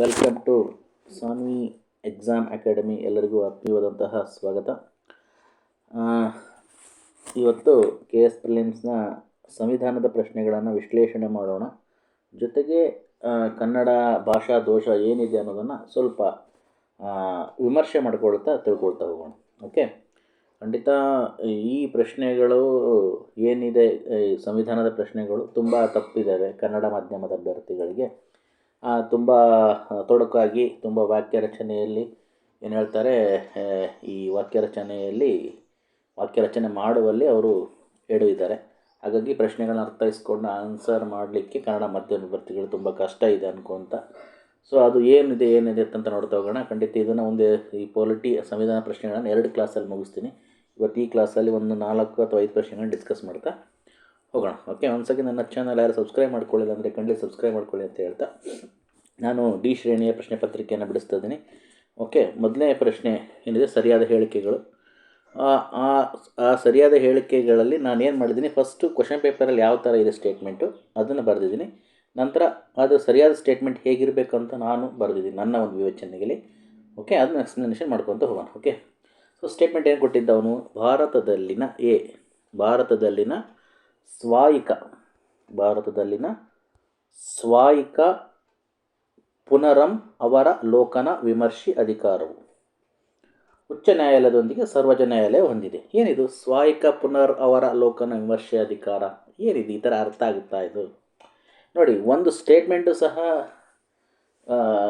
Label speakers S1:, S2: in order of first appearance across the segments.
S1: Welcome to Sanvi exam academy ಎಲ್ಲರಿಗೂ ಆತ್ಮೀಯವಾದಂತಹ ಸ್ವಾಗತ. ಇವತ್ತು ಕೆ ಎಸ್ ಪ್ರಿಲಿಮ್ಸ್ನ ಸಂವಿಧಾನದ ಪ್ರಶ್ನೆಗಳನ್ನು ವಿಶ್ಲೇಷಣೆ ಮಾಡೋಣ. ಜೊತೆಗೆ ಕನ್ನಡ ಭಾಷಾ ದೋಷ ಏನಿದೆ ಅನ್ನೋದನ್ನು ಸ್ವಲ್ಪ ವಿಮರ್ಶೆ ಮಾಡ್ಕೊಳ್ತಾ ತಿಳ್ಕೊಳ್ತಾ ಹೋಗೋಣ. ಓಕೆ ಖಂಡಿತ ಈ ಪ್ರಶ್ನೆಗಳು ಏನಿದೆ ಸಂವಿಧಾನದ ಪ್ರಶ್ನೆಗಳು ತುಂಬ ತಪ್ಪಿದ್ದಾವೆ ಕನ್ನಡ ಮಾಧ್ಯಮದ ಅಭ್ಯರ್ಥಿಗಳಿಗೆ. ತುಂಬ ತೊಡಕಾಗಿ, ತುಂಬ ವಾಕ್ಯ ರಚನೆಯಲ್ಲಿ ಏನು ಹೇಳ್ತಾರೆ ಈ ವಾಕ್ಯ ರಚನೆಯಲ್ಲಿ, ವಾಕ್ಯ ರಚನೆ ಮಾಡುವಲ್ಲಿ ಅವರು ಎಡವಿದ್ದಾರೆ. ಹಾಗಾಗಿ ಪ್ರಶ್ನೆಗಳನ್ನ ಅರ್ಥೈಸ್ಕೊಂಡು ಆನ್ಸರ್ ಮಾಡಲಿಕ್ಕೆ ಕನ್ನಡ ಮಾಧ್ಯಮ ಅಭ್ಯರ್ಥಿಗಳು ತುಂಬ ಕಷ್ಟ ಇದೆ ಅನ್ಕೊಂತ. ಸೊ ಅದು ಏನಿದೆ ಏನಿದೆ ಅಂತ ನೋಡ್ತಾ ಹೋಗೋಣ. ಖಂಡಿತ ಇದನ್ನು ಒಂದು, ಈ ಪೊಲಿಟಿ ಸಂವಿಧಾನ ಪ್ರಶ್ನೆಗಳನ್ನು ಎರಡು ಕ್ಲಾಸಲ್ಲಿ ಮುಗಿಸ್ತೀನಿ. ಇವತ್ತು ಈ ಕ್ಲಾಸಲ್ಲಿ ಒಂದು ನಾಲ್ಕು ಅಥವಾ ಐದು ಪ್ರಶ್ನೆಗಳನ್ನ ಡಿಸ್ಕಸ್ ಮಾಡ್ತಾ ಹೋಗೋಣ. ಓಕೆ ಒಂದ್ಸತಿ ನನ್ನ ಚಾನಲ್ ಯಾರು ಸಬ್ಸ್ಕ್ರೈಬ್ ಮಾಡ್ಕೊಳ್ಳಿಲ್ಲ ಅಂದರೆ ಖಂಡಿತ ಸಬ್ಸ್ಕ್ರೈಬ್ ಮಾಡ್ಕೊಳ್ಳಿ ಅಂತ ಹೇಳ್ತಾ ನಾನು ಡಿ ಶ್ರೇಣಿಯ ಪ್ರಶ್ನೆ ಪತ್ರಿಕೆಯನ್ನು ಬಿಡಿಸ್ತಾ ಇದ್ದೀನಿ. ಓಕೆ, ಮೊದಲನೇ ಪ್ರಶ್ನೆ ಏನಿದೆ? ಸರಿಯಾದ ಹೇಳಿಕೆಗಳು. ಆ ಸರಿಯಾದ ಹೇಳಿಕೆಗಳಲ್ಲಿ ನಾನು ಏನು ಮಾಡಿದ್ದೀನಿ? ಫಸ್ಟು ಕ್ವಶನ್ ಪೇಪರಲ್ಲಿ ಯಾವ ಥರ ಇದೆ ಸ್ಟೇಟ್ಮೆಂಟು ಅದನ್ನು ಬರೆದಿದ್ದೀನಿ. ನಂತರ ಅದು ಸರಿಯಾದ ಸ್ಟೇಟ್ಮೆಂಟ್ ಹೇಗಿರಬೇಕು ಅಂತ ನಾನು ಬರೆದಿದ್ದೀನಿ, ನನ್ನ ಒಂದು ವಿವೇಚನೆಯಲ್ಲಿ ಓಕೆ, ಅದನ್ನ ಎಕ್ಸ್ಪ್ಲನೇಷನ್ ಮಾಡ್ಕೊತ ಹೋಗೋಣ. ಓಕೆ ಸೊ ಸ್ಟೇಟ್ಮೆಂಟ್ ಏನು ಕೊಟ್ಟಿದ್ದ ಅವನು? ಭಾರತದಲ್ಲಿನ ಎ, ಭಾರತದಲ್ಲಿನ ಸ್ವಾಯಿಕ. ಭಾರತದಲ್ಲಿನ ಸ್ವಾಯಿಕ ಪುನರಂ ಅವರ ಲೋಕನ ವಿಮರ್ಶಿ ಅಧಿಕಾರವು. ಉಚ್ಚ ನ್ಯಾಯಾಲಯದೊಂದಿಗೆ ಸರ್ವೋಚ್ಚ ನ್ಯಾಯಾಲಯ ಹೊಂದಿದೆ. ಏನಿದು? ಸ್ವಾಯಿಕ ಪುನರ್ ಅವರ ಲೋಕನ ವಿಮರ್ಶೆ ಅಧಿಕಾರ. ಏನಿದು? ಈ ಥರ ಅರ್ಥ ಆಗುತ್ತಾ ಇದು? ನೋಡಿ, ಒಂದು ಸ್ಟೇಟ್ಮೆಂಟು ಸಹ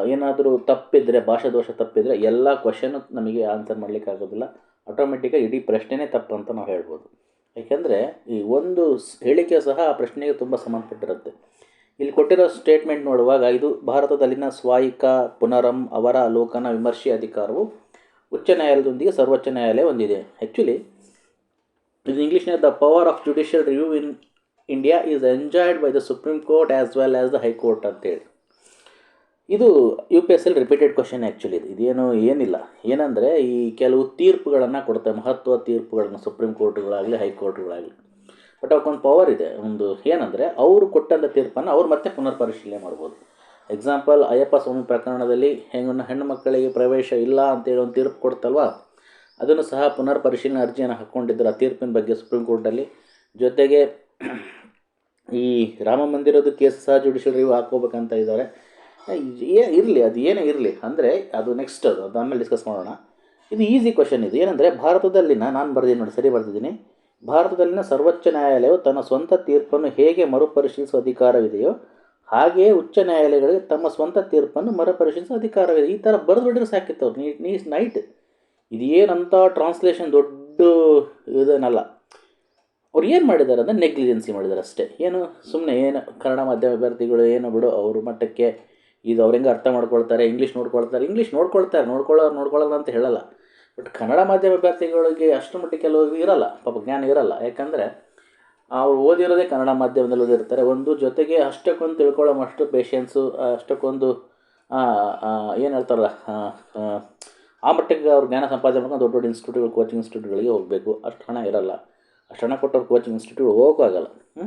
S1: ಏನಾದರೂ ತಪ್ಪಿದರೆ ಭಾಷಾ ದೋಷ ತಪ್ಪಿದರೆ ಎಲ್ಲ ಕ್ವಶನು ನಮಗೆ ಆನ್ಸರ್ ಮಾಡಲಿಕ್ಕೆ ಆಗೋದಿಲ್ಲ ಆಟೋಮೆಟಿಕಾಗಿ ಇಡೀ ಪ್ರಶ್ನೆನೇ ತಪ್ಪು ಅಂತ ನಾವು ಹೇಳ್ಬೋದು. ಯಾಕೆಂದರೆ ಈ ಒಂದು ಹೇಳಿಕೆ ಸಹ ಆ ಪ್ರಶ್ನೆಗೆ ತುಂಬ ಸಂಬಂಧಪಟ್ಟಿರುತ್ತೆ. ಇಲ್ಲಿ ಕೊಟ್ಟಿರೋ ಸ್ಟೇಟ್ಮೆಂಟ್ ನೋಡುವಾಗ ಇದು ಭಾರತದಲ್ಲಿನ ಸ್ವಾಯಿಕ ಪುನರಂ ಅವರ ಲೋಕನ ವಿಮರ್ಶೆ ಅಧಿಕಾರವು ಉಚ್ಚ ನ್ಯಾಯಾಲಯದೊಂದಿಗೆ ಸರ್ವೋಚ್ಚ ನ್ಯಾಯಾಲಯ ಹೊಂದಿದೆ. ಆ್ಯಕ್ಚುಲಿ ಇದು ಇಂಗ್ಲೀಷ್ನ the power of judicial review in India is enjoyed by the supreme court as well as the high court ಅಂತೇಳಿ. ಇದು U P S L repeated question actually ಇದು. ಇದೇನು ಏನಿಲ್ಲ. ಏನಂದರೆ ಈ ಕೆಲವು ತೀರ್ಪುಗಳನ್ನು ಕೊಡ್ತಾರೆ ಮಹತ್ವ ತೀರ್ಪುಗಳನ್ನು ಸುಪ್ರೀಂ ಕೋರ್ಟ್ಗಳಾಗಲಿ ಹೈಕೋರ್ಟ್ಗಳಾಗಲಿ ಬಟ್ ಅವಕ್ಕೊಂದು ಪವರ್ ಇದೆ. ಒಂದು ಏನಂದರೆ ಅವರು ಕೊಟ್ಟಂಥ ತೀರ್ಪನ್ನು ಅವ್ರು ಮತ್ತೆ ಪುನರ್ ಪರಿಶೀಲನೆ ಮಾಡ್ಬೋದು. ಎಕ್ಸಾಂಪಲ್ ಅಯ್ಯಪ್ಪ ಸ್ವಾಮಿ ಪ್ರಕರಣದಲ್ಲಿ ಹೆಂಗನ್ನು ಹೆಣ್ಣು ಮಕ್ಕಳಿಗೆ ಪ್ರವೇಶ ಇಲ್ಲ ಅಂತೇಳಿ ಒಂದು ತೀರ್ಪು ಕೊಡ್ತಲ್ವ? ಅದನ್ನು ಸಹ ಪುನರ್ ಪರಿಶೀಲನೆ ಅರ್ಜಿಯನ್ನು ಹಾಕ್ಕೊಂಡಿದ್ದರು ಆ ತೀರ್ಪಿನ ಬಗ್ಗೆ ಸುಪ್ರೀಂ ಕೋರ್ಟಲ್ಲಿ ಜೊತೆಗೆ ಈ ರಾಮ ಮಂದಿರದ ಕೇಸ್ ಸಹ ಜುಡಿಷಿಯಲ್ ರಿವ್ಯೂ ಹಾಕೋಬೇಕಂತ ಇದ್ದಾರೆ. ಏ ಇರಲಿ, ಅದು ಏನೇ ಇರಲಿ. ಅಂದರೆ ಅದು ನೆಕ್ಸ್ಟ್ ಅದು ಅದು ಆಮೇಲೆ ಡಿಸ್ಕಸ್ ಮಾಡೋಣ. ಇದು ಈಸಿ ಕ್ವಶನ್ ಇದು. ಏನಂದರೆ, ಭಾರತದಲ್ಲಿನ, ನಾನು ಬರ್ದಿದ್ದೀನಿ ನೋಡಿ, ಸರಿ ಬರೆದಿದ್ದೀನಿ. ಭಾರತದಲ್ಲಿನ ಸರ್ವೋಚ್ಚ ನ್ಯಾಯಾಲಯವು ತನ್ನ ಸ್ವಂತ ತೀರ್ಪನ್ನು ಹೇಗೆ ಮರುಪರಿಶೀಲಿಸುವ ಅಧಿಕಾರವಿದೆಯೋ ಹಾಗೆಯೇ ಉಚ್ಚ ನ್ಯಾಯಾಲಯಗಳಿಗೆ ತಮ್ಮ ಸ್ವಂತ ತೀರ್ಪನ್ನು ಮರುಪರಿಶೀಲಿಸುವ ಅಧಿಕಾರವಿದೆ. ಈ ಥರ ಬರೆದುಬಿಟ್ರೆ ಸಾಕಿತ್ತು ಅವ್ರು. ನೀ ನೀಸ್ ನೈಟ್ ಇದು ಟ್ರಾನ್ಸ್ಲೇಷನ್ ದೊಡ್ಡ ಇದನ್ನಲ್ಲ. ಅವ್ರು ಏನು ಮಾಡಿದ್ದಾರೆ ಅಂದರೆ ನೆಗ್ಲಿಜೆನ್ಸಿ ಮಾಡಿದ್ದಾರೆ ಅಷ್ಟೇ. ಏನು ಸುಮ್ಮನೆ ಏನು ಕನ್ನಡ ಮಾಧ್ಯಮ ಅಭ್ಯರ್ಥಿಗಳು ಏನು ಬಿಡು, ಅವ್ರ ಮಟ್ಟಕ್ಕೆ ಇದು ಅವ್ರು ಹೆಂಗೆ ಅರ್ಥ ಮಾಡ್ಕೊಳ್ತಾರೆ ಇಂಗ್ಲೀಷ್ ನೋಡ್ಕೊಳ್ತಾರೆ ಇಂಗ್ಲೀಷ್ ನೋಡ್ಕೊಳ್ತಾರೆ ನೋಡ್ಕೊಳ್ಳೋರು ನೋಡ್ಕೊಳ್ಳಲ್ಲ ಅಂತ ಹೇಳಲ್ಲ. ಬಟ್ ಕನ್ನಡ ಮಾಧ್ಯಮ ಅಭ್ಯರ್ಥಿಗಳಿಗೆ ಅಷ್ಟು ಮಟ್ಟಿಗೆ ಕೆಲವ್ರಿಗೆ ಇರಲ್ಲ ಪಾಪ ಜ್ಞಾನ ಇರಲ್ಲ. ಯಾಕಂದರೆ ಅವ್ರು ಓದಿರೋದೇ ಕನ್ನಡ ಮಾಧ್ಯಮದಲ್ಲಿ ಓದಿರ್ತಾರೆ ಒಂದು ಜೊತೆಗೆ ಅಷ್ಟಕ್ಕೊಂದು ತಿಳ್ಕೊಳ್ಳೋ ಅಷ್ಟು ಪೇಷನ್ಸು ಅಷ್ಟಕ್ಕೊಂದು ಏನು ಹೇಳ್ತಾರಲ್ಲ ಆ, ಮಟ್ಟಿಗೆ ಅವ್ರು ಜ್ಞಾನ ಸಂಪಾದನೆ ಮಾಡ್ಕೊಂಡು ದೊಡ್ಡ ದೊಡ್ಡ ಇನ್ಸ್ಟಿಟ್ಯೂಟ್ಗಳು ಕೋಚಿಂಗ್ ಇನ್ಸ್ಟಿಟ್ಯೂಟ್ಗಳಿಗೆ ಹೋಗಬೇಕು. ಅಷ್ಟು ಹಣ ಇರಲ್ಲ. ಅಷ್ಟು ಹಣ ಕೊಟ್ಟವ್ರು ಕೋಚಿಂಗ್ ಇನ್ಸ್ಟಿಟ್ಯೂಟ್ ಹೋಗೋಕ್ಕಾಗಲ್ಲ. ಹ್ಞೂ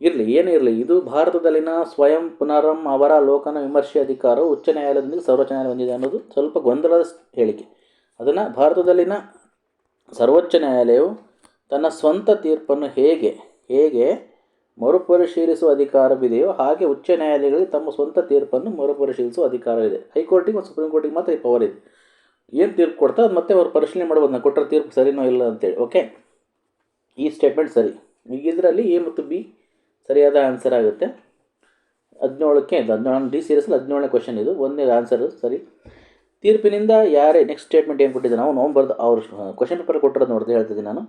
S1: ಇರಲಿ, ಏನೇ ಇರಲಿ, ಇದು ಭಾರತದಲ್ಲಿನ ಸ್ವಯಂ ಪುನರಂ ಅವರ ಲೋಕನ ವಿಮರ್ಶೆ ಅಧಿಕಾರವು ಉಚ್ಚ ನ್ಯಾಯಾಲಯದೊಂದಿಗೆ ಸರ್ವೋಚ್ಚ ನ್ಯಾಯಾಲಯ ಹೊಂದಿದೆ ಅನ್ನೋದು ಸ್ವಲ್ಪ ಗೊಂದಲದ ಹೇಳಿಕೆ. ಅದನ್ನು ಭಾರತದಲ್ಲಿನ ಸರ್ವೋಚ್ಚ ನ್ಯಾಯಾಲಯವು ತನ್ನ ಸ್ವಂತ ತೀರ್ಪನ್ನು ಹೇಗೆ ಹೇಗೆ ಮರುಪರಿಶೀಲಿಸುವ ಅಧಿಕಾರವಿದೆಯೋ ಹಾಗೆ ಉಚ್ಚ ನ್ಯಾಯಾಲಯಗಳಿಗೆ ತಮ್ಮ ಸ್ವಂತ ತೀರ್ಪನ್ನು ಮರುಪರಿಶೀಲಿಸುವ ಅಧಿಕಾರವಿದೆ. ಹೈಕೋರ್ಟಿಗೆ ಮತ್ತು ಸುಪ್ರೀಂ ಕೋರ್ಟಿಗೆ ಮಾತ್ರ ಈ ಪವರ್ ಇದೆ. ಏನು ತೀರ್ಪು ಕೊಡ್ತಾ ಅದು ಮತ್ತೆ ಅವ್ರು ಪರಿಶೀಲನೆ ಮಾಡ್ಬೋದು ನಾನು ಕೊಟ್ಟರೆ ತೀರ್ಪು ಸರಿನೋ ಇಲ್ಲ ಅಂತೇಳಿ ಓಕೆ ಈ ಸ್ಟೇಟ್ಮೆಂಟ್ ಸರಿ. ಈಗ ಇದರಲ್ಲಿ ಎ ಮತ್ತು ಬಿ ಸರಿಯಾದ ಆನ್ಸರ್ ಆಗುತ್ತೆ. ಹದಿನೇಳಕ್ಕೆ, ಇದು ಹದಿನೇಳು ಡಿ ಸೀರಿಯಸ್ಲಿ ಹದಿನೇಳನೇ ಕ್ವಶನ್ ಇದು. ಒಂದೇ ಆನ್ಸರ್ ಸರಿ. ತೀರ್ಪಿನಿಂದ ಯಾರೇ ನೆಕ್ಸ್ಟ್ ಸ್ಟೇಟ್ಮೆಂಟ್ ಏನು ಕೊಟ್ಟಿದ್ದೆ ನಾವು ನೋಂಬರ್ದು ಬರ್ದು ಅವ್ರು ಕ್ವಶನ್ ಪೇಪರ್ ಕೊಟ್ಟಿರೋದು ನೋಡಿದೆ ಹೇಳ್ತಿದ್ದೀನಿ ನಾನು.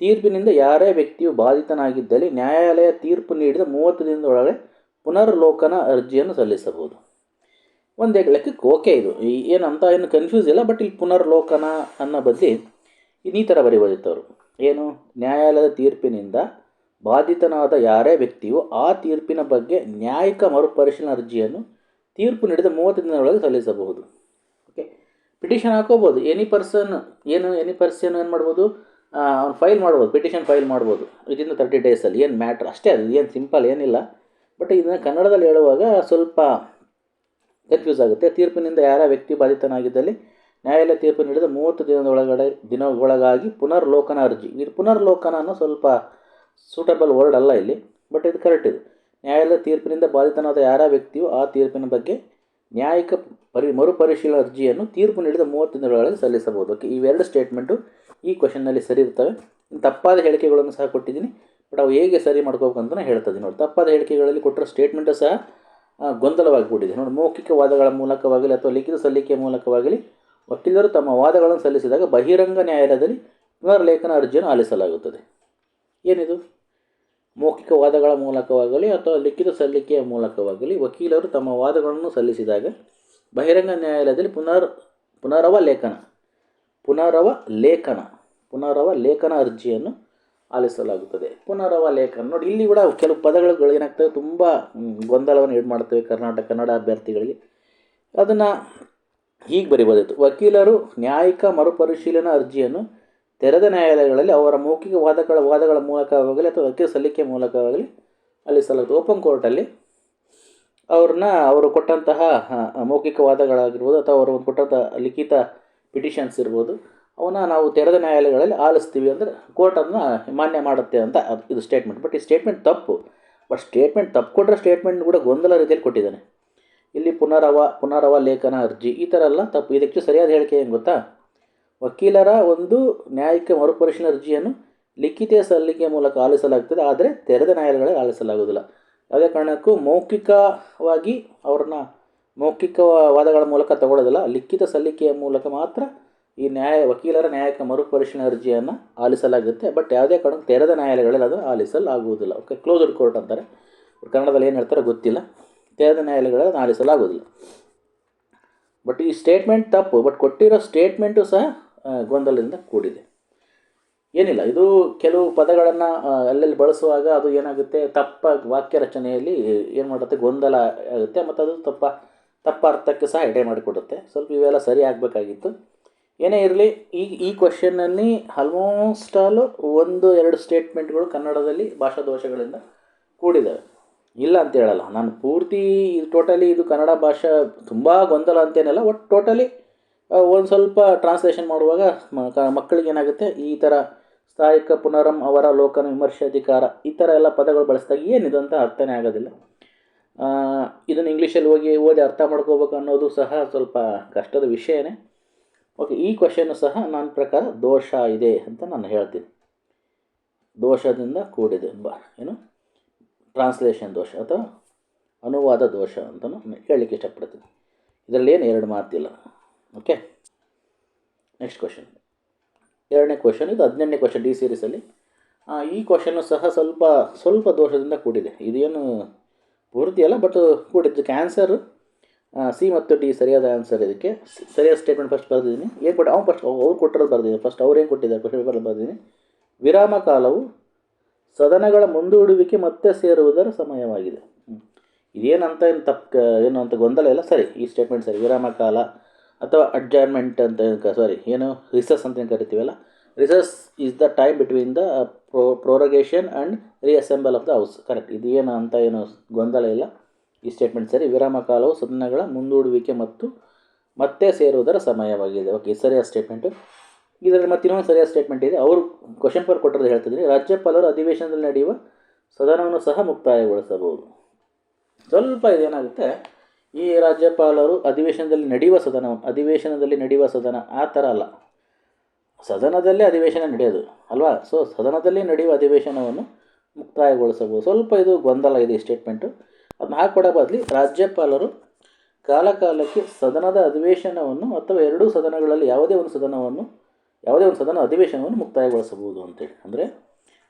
S1: ತೀರ್ಪಿನಿಂದ ಯಾರೇ ವ್ಯಕ್ತಿಯು ಬಾಧಿತನಾಗಿದ್ದಲ್ಲಿ ನ್ಯಾಯಾಲಯ ತೀರ್ಪು ನೀಡಿದ ಮೂವತ್ತು ದಿನದೊಳಗೆ ಪುನರ್ಲೋಕನ ಅರ್ಜಿಯನ್ನು ಸಲ್ಲಿಸಬಹುದು. ಒಂದೇ ಲೆಕ್ಕಕ್ಕೆ ಓಕೆ ಇದು. ಏನಂತ ಏನು ಕನ್ಫ್ಯೂಸ್ ಇಲ್ಲ ಬಟ್ ಇಲ್ಲಿ ಪುನರ್ಲೋಕನ ಅನ್ನೋ ಬದಲಿ ಈ ಥರ ಬರಿಬೋದಿತ್ತು ಅವರು ಏನು? ನ್ಯಾಯಾಲಯದ ತೀರ್ಪಿನಿಂದ ಬಾಧಿತನಾದ ಯಾರೇ ವ್ಯಕ್ತಿಯು ಆ ತೀರ್ಪಿನ ಬಗ್ಗೆ ನ್ಯಾಯಿಕ ಮರುಪರಿಶೀಲನಾ ಅರ್ಜಿಯನ್ನು ತೀರ್ಪು ನೀಡಿದ ಮೂವತ್ತು ದಿನದೊಳಗೆ ಸಲ್ಲಿಸಬಹುದು. ಓಕೆ ಪಿಟಿಷನ್ ಹಾಕೋಬೋದು. ಎನಿ ಪರ್ಸನ್ ಏನು ಎನಿ ಪರ್ಸನ್ ಏನು ಮಾಡ್ಬೋದು? ಅವ್ನು ಫೈಲ್ ಮಾಡ್ಬೋದು. ಪಿಟಿಷನ್ ಫೈಲ್ ಮಾಡ್ಬೋದು. ವಿದಿನ್ ತರ್ಟಿ ಡೇಸಲ್ಲಿ ಏನು ಮ್ಯಾಟ್ರ್ ಅಷ್ಟೇ ಅದು. ಏನು ಸಿಂಪಲ್ ಏನಿಲ್ಲ. ಬಟ್ ಇದನ್ನು ಕನ್ನಡದಲ್ಲಿ ಹೇಳುವಾಗ ಸ್ವಲ್ಪ ಕನ್ಫ್ಯೂಸ್ ಆಗುತ್ತೆ. ತೀರ್ಪಿನಿಂದ ಯಾರ ವ್ಯಕ್ತಿ ಬಾಧಿತನಾಗಿದ್ದಲ್ಲಿ ನ್ಯಾಯಾಲಯ ತೀರ್ಪು ನೀಡಿದ ಮೂವತ್ತು ದಿನದೊಳಗಡೆ ಒಳಗಡೆ ಒಳಗಾಗಿ ಪುನರ್ಲೋಕನ ಅರ್ಜಿ. ಇದು ಪುನರ್ಲೋಕನ ಸ್ವಲ್ಪ ಸೂಟಬಲ್ ವರ್ಡ್ ಅಲ್ಲ ಇಲ್ಲಿ ಬಟ್ ಇದು ಕರೆಕ್ಟ್ ಇದು. ನ್ಯಾಯಾಲಯದ ತೀರ್ಪಿನಿಂದ ಬಾಧಿತನಾದ ಯಾರ ವ್ಯಕ್ತಿಯು ಆ ತೀರ್ಪಿನ ಬಗ್ಗೆ ನ್ಯಾಯಿಕ ಪರಿ, ಮರುಪರಿಶೀಲನಾ ಅರ್ಜಿಯನ್ನು ತೀರ್ಪು ನೀಡಿದ ಮೂವತ್ತು ದಿನಗಳಲ್ಲಿ ಸಲ್ಲಿಸಬಹುದು. ಓಕೆ, ಇವೆರಡು ಸ್ಟೇಟ್ಮೆಂಟು ಈ ಕ್ವಶನ್ನಲ್ಲಿ ಸರಿ ಇರ್ತವೆ ತಪ್ಪಾದ ಹೇಳಿಕೆಗಳನ್ನು ಸಹ ಕೊಟ್ಟಿದ್ದೀನಿ ಬಟ್ ಅವು ಹೇಗೆ ಸರಿ ಮಾಡ್ಕೋಬೇಕು ಅಂತ ಹೇಳ್ತದೆ. ನೋಡಿ, ತಪ್ಪಾದ ಹೇಳಿಕೆಗಳಲ್ಲಿ ಕೊಟ್ಟಿರೋ ಸ್ಟೇಟ್ಮೆಂಟು ಸಹ ಗೊಂದಲವಾಗಿಬಿಟ್ಟಿದೆ. ನೋಡಿ ಮೌಖಿಕ ವಾದಗಳ ಮೂಲಕವಾಗಲಿ ಅಥವಾ ಲಿಖಿತ ಸಲ್ಲಿಕೆಯ ಮೂಲಕವಾಗಲಿ ವಕೀಲರು ತಮ್ಮ ವಾದಗಳನ್ನು ಸಲ್ಲಿಸಿದಾಗ ಬಹಿರಂಗ ನ್ಯಾಯಾಲಯದಲ್ಲಿ ಪುನರ್ಲೇಖನ ಅರ್ಜಿಯನ್ನು ಆಲಿಸಲಾಗುತ್ತದೆ. ಏನಿದು? ಮೌಖಿಕ ವಾದಗಳ ಮೂಲಕವಾಗಲಿ ಅಥವಾ ಲಿಖಿತ ಸಲ್ಲಿಕೆಯ ಮೂಲಕವಾಗಲಿ ವಕೀಲರು ತಮ್ಮ ವಾದಗಳನ್ನು ಸಲ್ಲಿಸಿದಾಗ ಬಹಿರಂಗ ನ್ಯಾಯಾಲಯದಲ್ಲಿ ಪುನರ್ ಪುನರವ ಲೇಖನ ಪುನರವ ಲೇಖನ ಪುನರವ ಲೇಖನ ಅರ್ಜಿಯನ್ನು ಆಲಿಸಲಾಗುತ್ತದೆ. ಪುನರವ ಲೇಖನ ನೋಡಿ, ಇಲ್ಲಿ ಕೂಡ ಕೆಲವು ಪದಗಳು ಏನಾಗ್ತವೆ? ತುಂಬ ಗೊಂದಲವನ್ನು ಈಡು ಮಾಡ್ತವೆ ಕರ್ನಾಟಕ, ಕನ್ನಡ ಅಭ್ಯರ್ಥಿಗಳಿಗೆ. ಅದನ್ನು ಹೀಗೆ ಬರಿಬೋದಿತ್ತು ವಕೀಲರು ನ್ಯಾಯಿಕ ಮರುಪರಿಶೀಲನಾ ಅರ್ಜಿಯನ್ನು ತೆರೆದ ನ್ಯಾಯಾಲಯಗಳಲ್ಲಿ ಅವರ ಮೌಖಿಕ ವಾದಗಳ ವಾದಗಳ ಮೂಲಕವಾಗಲಿ ಅಥವಾ ವಕೀಲ ಸಲ್ಲಿಕೆ ಮೂಲಕವಾಗಲಿ, ಅಲ್ಲಿ ಸಲ್ಲದು ಓಪನ್ ಕೋರ್ಟಲ್ಲಿ ಅವ್ರನ್ನ ಅವರು ಕೊಟ್ಟಂತಹ ಮೌಖಿಕ ವಾದಗಳಾಗಿರ್ಬೋದು ಅಥವಾ ಅವರು ಕೊಟ್ಟಂತಹ ಲಿಖಿತ ಪಿಟಿಷನ್ಸ್ ಇರ್ಬೋದು, ಅವನ್ನ ನಾವು ತೆರೆದ ನ್ಯಾಯಾಲಯಗಳಲ್ಲಿ ಆಲಿಸ್ತೀವಿ ಅಂದರೆ ಕೋರ್ಟ್ ಅದನ್ನ ಮಾನ್ಯ ಮಾಡುತ್ತೆ ಅಂತ ಅದು, ಇದು ಸ್ಟೇಟ್ಮೆಂಟ್ ಬಟ್ ಈ ಸ್ಟೇಟ್ಮೆಂಟ್ ತಪ್ಪು. ಬಟ್ ಸ್ಟೇಟ್ಮೆಂಟ್ ತಪ್ಪು ಕೊಟ್ಟರೆ ಸ್ಟೇಟ್ಮೆಂಟ್ ಕೂಡ ಗೊಂದಲ ರೀತಿಯಲ್ಲಿ ಕೊಟ್ಟಿದ್ದಾನೆ. ಇಲ್ಲಿ ಪುನರವ ಪುನರವ ಲೇಖನ ಅರ್ಜಿ, ಈ ಥರ ಎಲ್ಲ ತಪ್ಪು. ಇದಕ್ಕೆ ಸರಿಯಾದ ಹೇಳಿಕೆ ಏನು ಗೊತ್ತಾ? ವಕೀಲರ ಒಂದು ನ್ಯಾಯಿಕ ಮರುಪರಿಶೀಲನೆ ಅರ್ಜಿಯನ್ನು ಲಿಖಿತ ಸಲ್ಲಿಕೆ ಮೂಲಕ ಆಲಿಸಲಾಗ್ತದೆ, ಆದರೆ ತೆರೆದ ನ್ಯಾಯಾಲಯಗಳಲ್ಲಿ ಆಲಿಸಲಾಗುವುದಿಲ್ಲ. ಯಾವುದೇ ಕಾರಣಕ್ಕೂ ಮೌಖಿಕವಾಗಿ ಅವ್ರನ್ನ ಮೌಖಿಕ ವಾದಗಳ ಮೂಲಕ ತಗೊಳ್ಳೋದಿಲ್ಲ. ಲಿಖಿತ ಸಲ್ಲಿಕೆಯ ಮೂಲಕ ಮಾತ್ರ ಈ ನ್ಯಾಯ, ವಕೀಲರ ನ್ಯಾಯಿಕ ಮರುಪರಿಶೀಲನೆ ಅರ್ಜಿಯನ್ನು ಆಲಿಸಲಾಗುತ್ತೆ. ಬಟ್ ಯಾವುದೇ ಕಾರಣಕ್ಕೂ ತೆರೆದ ನ್ಯಾಯಾಲಯಗಳಲ್ಲಿ ಅದನ್ನು ಆಲಿಸಲಾಗುವುದಿಲ್ಲ. ಓಕೆ ಕ್ಲೋಸ್ಡ್ ಕೋರ್ಟ್ ಅಂತಾರೆ. ಕನ್ನಡದಲ್ಲಿ ಏನು ಹೇಳ್ತಾರೋ ಗೊತ್ತಿಲ್ಲ. ತೆರೆದ ನ್ಯಾಯಾಲಯಗಳಲ್ಲಿ ಆಲಿಸಲಾಗುವುದಿಲ್ಲ. ಬಟ್ ಈ ಸ್ಟೇಟ್ಮೆಂಟ್ ತಪ್ಪು. ಬಟ್ ಕೊಟ್ಟಿರೋ ಸ್ಟೇಟ್ಮೆಂಟು ಸಹ ಗೊಂದಲದಿಂದ ಕೂಡಿದೆ. ಏನಿಲ್ಲ, ಇದು ಕೆಲವು ಪದಗಳನ್ನು ಅಲ್ಲಲ್ಲಿ ಬಳಸುವಾಗ ಅದು ಏನಾಗುತ್ತೆ, ತಪ್ಪ ವಾಕ್ಯ ರಚನೆಯಲ್ಲಿ ಏನು ಮಾಡುತ್ತೆ, ಗೊಂದಲ ಆಗುತ್ತೆ, ಮತ್ತು ಅದು ತಪ್ಪ ತಪ್ಪ ಅರ್ಥಕ್ಕೆ ಸಹ ಎಡೆ ಮಾಡಿಕೊಡುತ್ತೆ. ಸ್ವಲ್ಪ ಇವೆಲ್ಲ ಸರಿ ಆಗಬೇಕಾಗಿತ್ತು. ಏನೇ ಇರಲಿ, ಈ ಈ ಕ್ವಶನ್ನಲ್ಲಿ ಆಲ್ಮೋಸ್ಟ್ ಆಲು ಒಂದು, ಎರಡು ಸ್ಟೇಟ್ಮೆಂಟ್ಗಳು ಕನ್ನಡದಲ್ಲಿ ಭಾಷಾ ದೋಷಗಳಿಂದ ಕೂಡಿದ್ದಾವೆ ಇಲ್ಲ ಅಂತ ಹೇಳಲ್ಲ. ನಾನು ಪೂರ್ತಿ ಟೋಟಲಿ ಇದು ಕನ್ನಡ ಭಾಷಾ ತುಂಬ ಗೊಂದಲ ಅಂತೇನಲ್ಲ ಒಟ್ಟು ಟೋಟಲಿ ಒಂದು ಸ್ವಲ್ಪ ಟ್ರಾನ್ಸ್ಲೇಷನ್ ಮಾಡುವಾಗ ಮಕ್ಕಳಿಗೆ ಏನಾಗುತ್ತೆ? ಈ ಥರ ಸ್ಥಾಯಿಕ ಪುನರಂ ಅವರ ಲೋಕನ ವಿಮರ್ಶಾಧಿಕಾರ ಈ ಥರ ಎಲ್ಲ ಪದಗಳು ಬಳಸಿದಾಗ ಏನಿದು ಅಂತ ಅರ್ಥನೇ ಆಗೋದಿಲ್ಲ. ಇದನ್ನು ಇಂಗ್ಲೀಷಲ್ಲಿ ಹೋಗಿ, ಓದಿ ಅರ್ಥ ಮಾಡ್ಕೋಬೇಕು ಅನ್ನೋದು ಸಹ ಸ್ವಲ್ಪ ಕಷ್ಟದ ವಿಷಯನೇ. ಓಕೆ ಈ ಕ್ವಶನ್ನು ಸಹ ನನ್ನ ಪ್ರಕಾರ ದೋಷ ಇದೆ ಅಂತ ನಾನು ಹೇಳ್ತೀನಿ. ದೋಷದಿಂದ ಕೂಡಿದೆ ಎಂಬ, ಏನು? ಟ್ರಾನ್ಸ್ಲೇಷನ್ ದೋಷ ಅಥವಾ ಅನುವಾದ ದೋಷ ಅಂತ ಹೇಳಲಿಕ್ಕೆ ಇಷ್ಟಪಡ್ತೀನಿ. ಇದರಲ್ಲಿ ಏನು ಎರಡು ಮಾತಿಲ್ಲ. ಓಕೆ ನೆಕ್ಸ್ಟ್ ಕ್ವಶನ್ ಎರಡನೇ ಕ್ವಶನ್ ಇದು ಹದಿನೆಂಟನೇ ಕ್ವಶನ್ ಡಿ ಸೀರೀಸಲ್ಲಿ ಈ ಕ್ವಶನ್ನು ಸಹ ಸ್ವಲ್ಪ ಸ್ವಲ್ಪ ದೋಷದಿಂದ ಕೂಡಿದೆ. ಇದೇನು ಪೂರ್ತಿ ಅಲ್ಲ ಬಟ್ ಕೂಡಿದ್ದಕ್ಕೆ ಕ್ಯಾನ್ಸರ್ ಸಿ ಮತ್ತು ಡಿ ಸರಿಯಾದ ಆನ್ಸರ್ ಇದಕ್ಕೆ. ಸರಿಯಾದ ಸ್ಟೇಟ್ಮೆಂಟ್ ಫಸ್ಟ್ ಬರೆದಿದ್ದೀನಿ. ಏನು ಕೊಟ್ಟು, ಅವ್ನು ಫಸ್ಟ್ ಅವ್ರು ಕೊಟ್ಟಿರೋದು ಬರೆದಿದ್ದೀನಿ. ಫಸ್ಟ್ ಅವ್ರು ಏನು ಕೊಟ್ಟಿದ್ದಾರೆ? ಕ್ವಶನ್ ಪೇಪರ್ ಬರೆದಿದ್ದೀನಿ. ವಿರಾಮ ಕಾಲವು, ಸದನಗಳ ಮುಂದೂಡುವಿಕೆ ಮತ್ತೆ ಸೇರುವುದರ ಸಮಯವಾಗಿದೆ. ಇದೇನಂತ ಏನು ತಪ್ಪು, ಏನು ಅಂತ ಗೊಂದಲ ಇಲ್ಲ. ಸರಿ, ಈ ಸ್ಟೇಟ್ಮೆಂಟ್ ಸರಿ. ವಿರಾಮ ಕಾಲ ಅಥವಾ ಅಡ್ಜಾರ್ಮೆಂಟ್ ಅಂತ ಸಾರಿ ಏನು ರಿಸಸ್ ಅಂತ ಏನು ಕರಿತೀವಲ್ಲ recess is the time between the pro prorogation and reassemble of the house correct ಇದು ಏನು ಅಂತ ಏನು ಗೊಂದಲ ಇಲ್ಲ. ಈ ಸ್ಟೇಟ್ಮೆಂಟ್ ಸರಿ. ವಿರಾಮ ಕಾಲವು ಸದನಗಳ ಮುಂದೂಡುವಿಕೆ ಮತ್ತು ಮತ್ತೆ ಸೇರುವುದರ ಸಮಯವಾಗಿದೆ. ಓಕೆ ಸರಿಯಾದ ಸ್ಟೇಟ್ಮೆಂಟು ಇದರಲ್ಲಿ ಮತ್ತೆ ಇನ್ನೊಂದು ಸರಿಯಾದ ಸ್ಟೇಟ್ಮೆಂಟ್ ಇದೆ. ಅವರು ಕ್ವಶನ್ ಪೇಪರ್ ಕೊಟ್ಟಿರೋದು ಹೇಳ್ತಿದ್ದೀನಿ. ರಾಜ್ಯಪಾಲರು ಅಧಿವೇಶನದಲ್ಲಿ ನಡೆಯುವ ಸದನವನ್ನು ಸಹ ಮುಕ್ತಾಯಗೊಳಿಸಬಹುದು. ಸ್ವಲ್ಪ ಇದೇನಾಗುತ್ತೆ? ಈ ರಾಜ್ಯಪಾಲರು ಅಧಿವೇಶನದಲ್ಲಿ ನಡೆಯುವ ಸದನ, ಅಧಿವೇಶನದಲ್ಲಿ ನಡೆಯುವ ಸದನ, ಆ ಥರ ಅಲ್ಲ. ಸದನದಲ್ಲೇ ಅಧಿವೇಶನ ನಡೆಯೋದು, ಅಲ್ವಾ? ಸೊ ಸದನದಲ್ಲಿ ನಡೆಯುವ ಅಧಿವೇಶನವನ್ನು ಮುಕ್ತಾಯಗೊಳಿಸಬಹುದು. ಸ್ವಲ್ಪ ಇದು ಗೊಂದಲ ಇದೆ ಈ ಸ್ಟೇಟ್ಮೆಂಟು ಅದನ್ನ ಹಾಕೊಡೋ ಬದಲಿ ರಾಜ್ಯಪಾಲರು ಕಾಲಕಾಲಕ್ಕೆ ಸದನದ ಅಧಿವೇಶನವನ್ನು ಅಥವಾ ಎರಡೂ ಸದನಗಳಲ್ಲಿ ಯಾವುದೇ ಒಂದು ಸದನವನ್ನು, ಯಾವುದೇ ಒಂದು ಸದನ ಅಧಿವೇಶನವನ್ನು ಮುಕ್ತಾಯಗೊಳಿಸಬಹುದು ಅಂತೇಳಿ. ಅಂದರೆ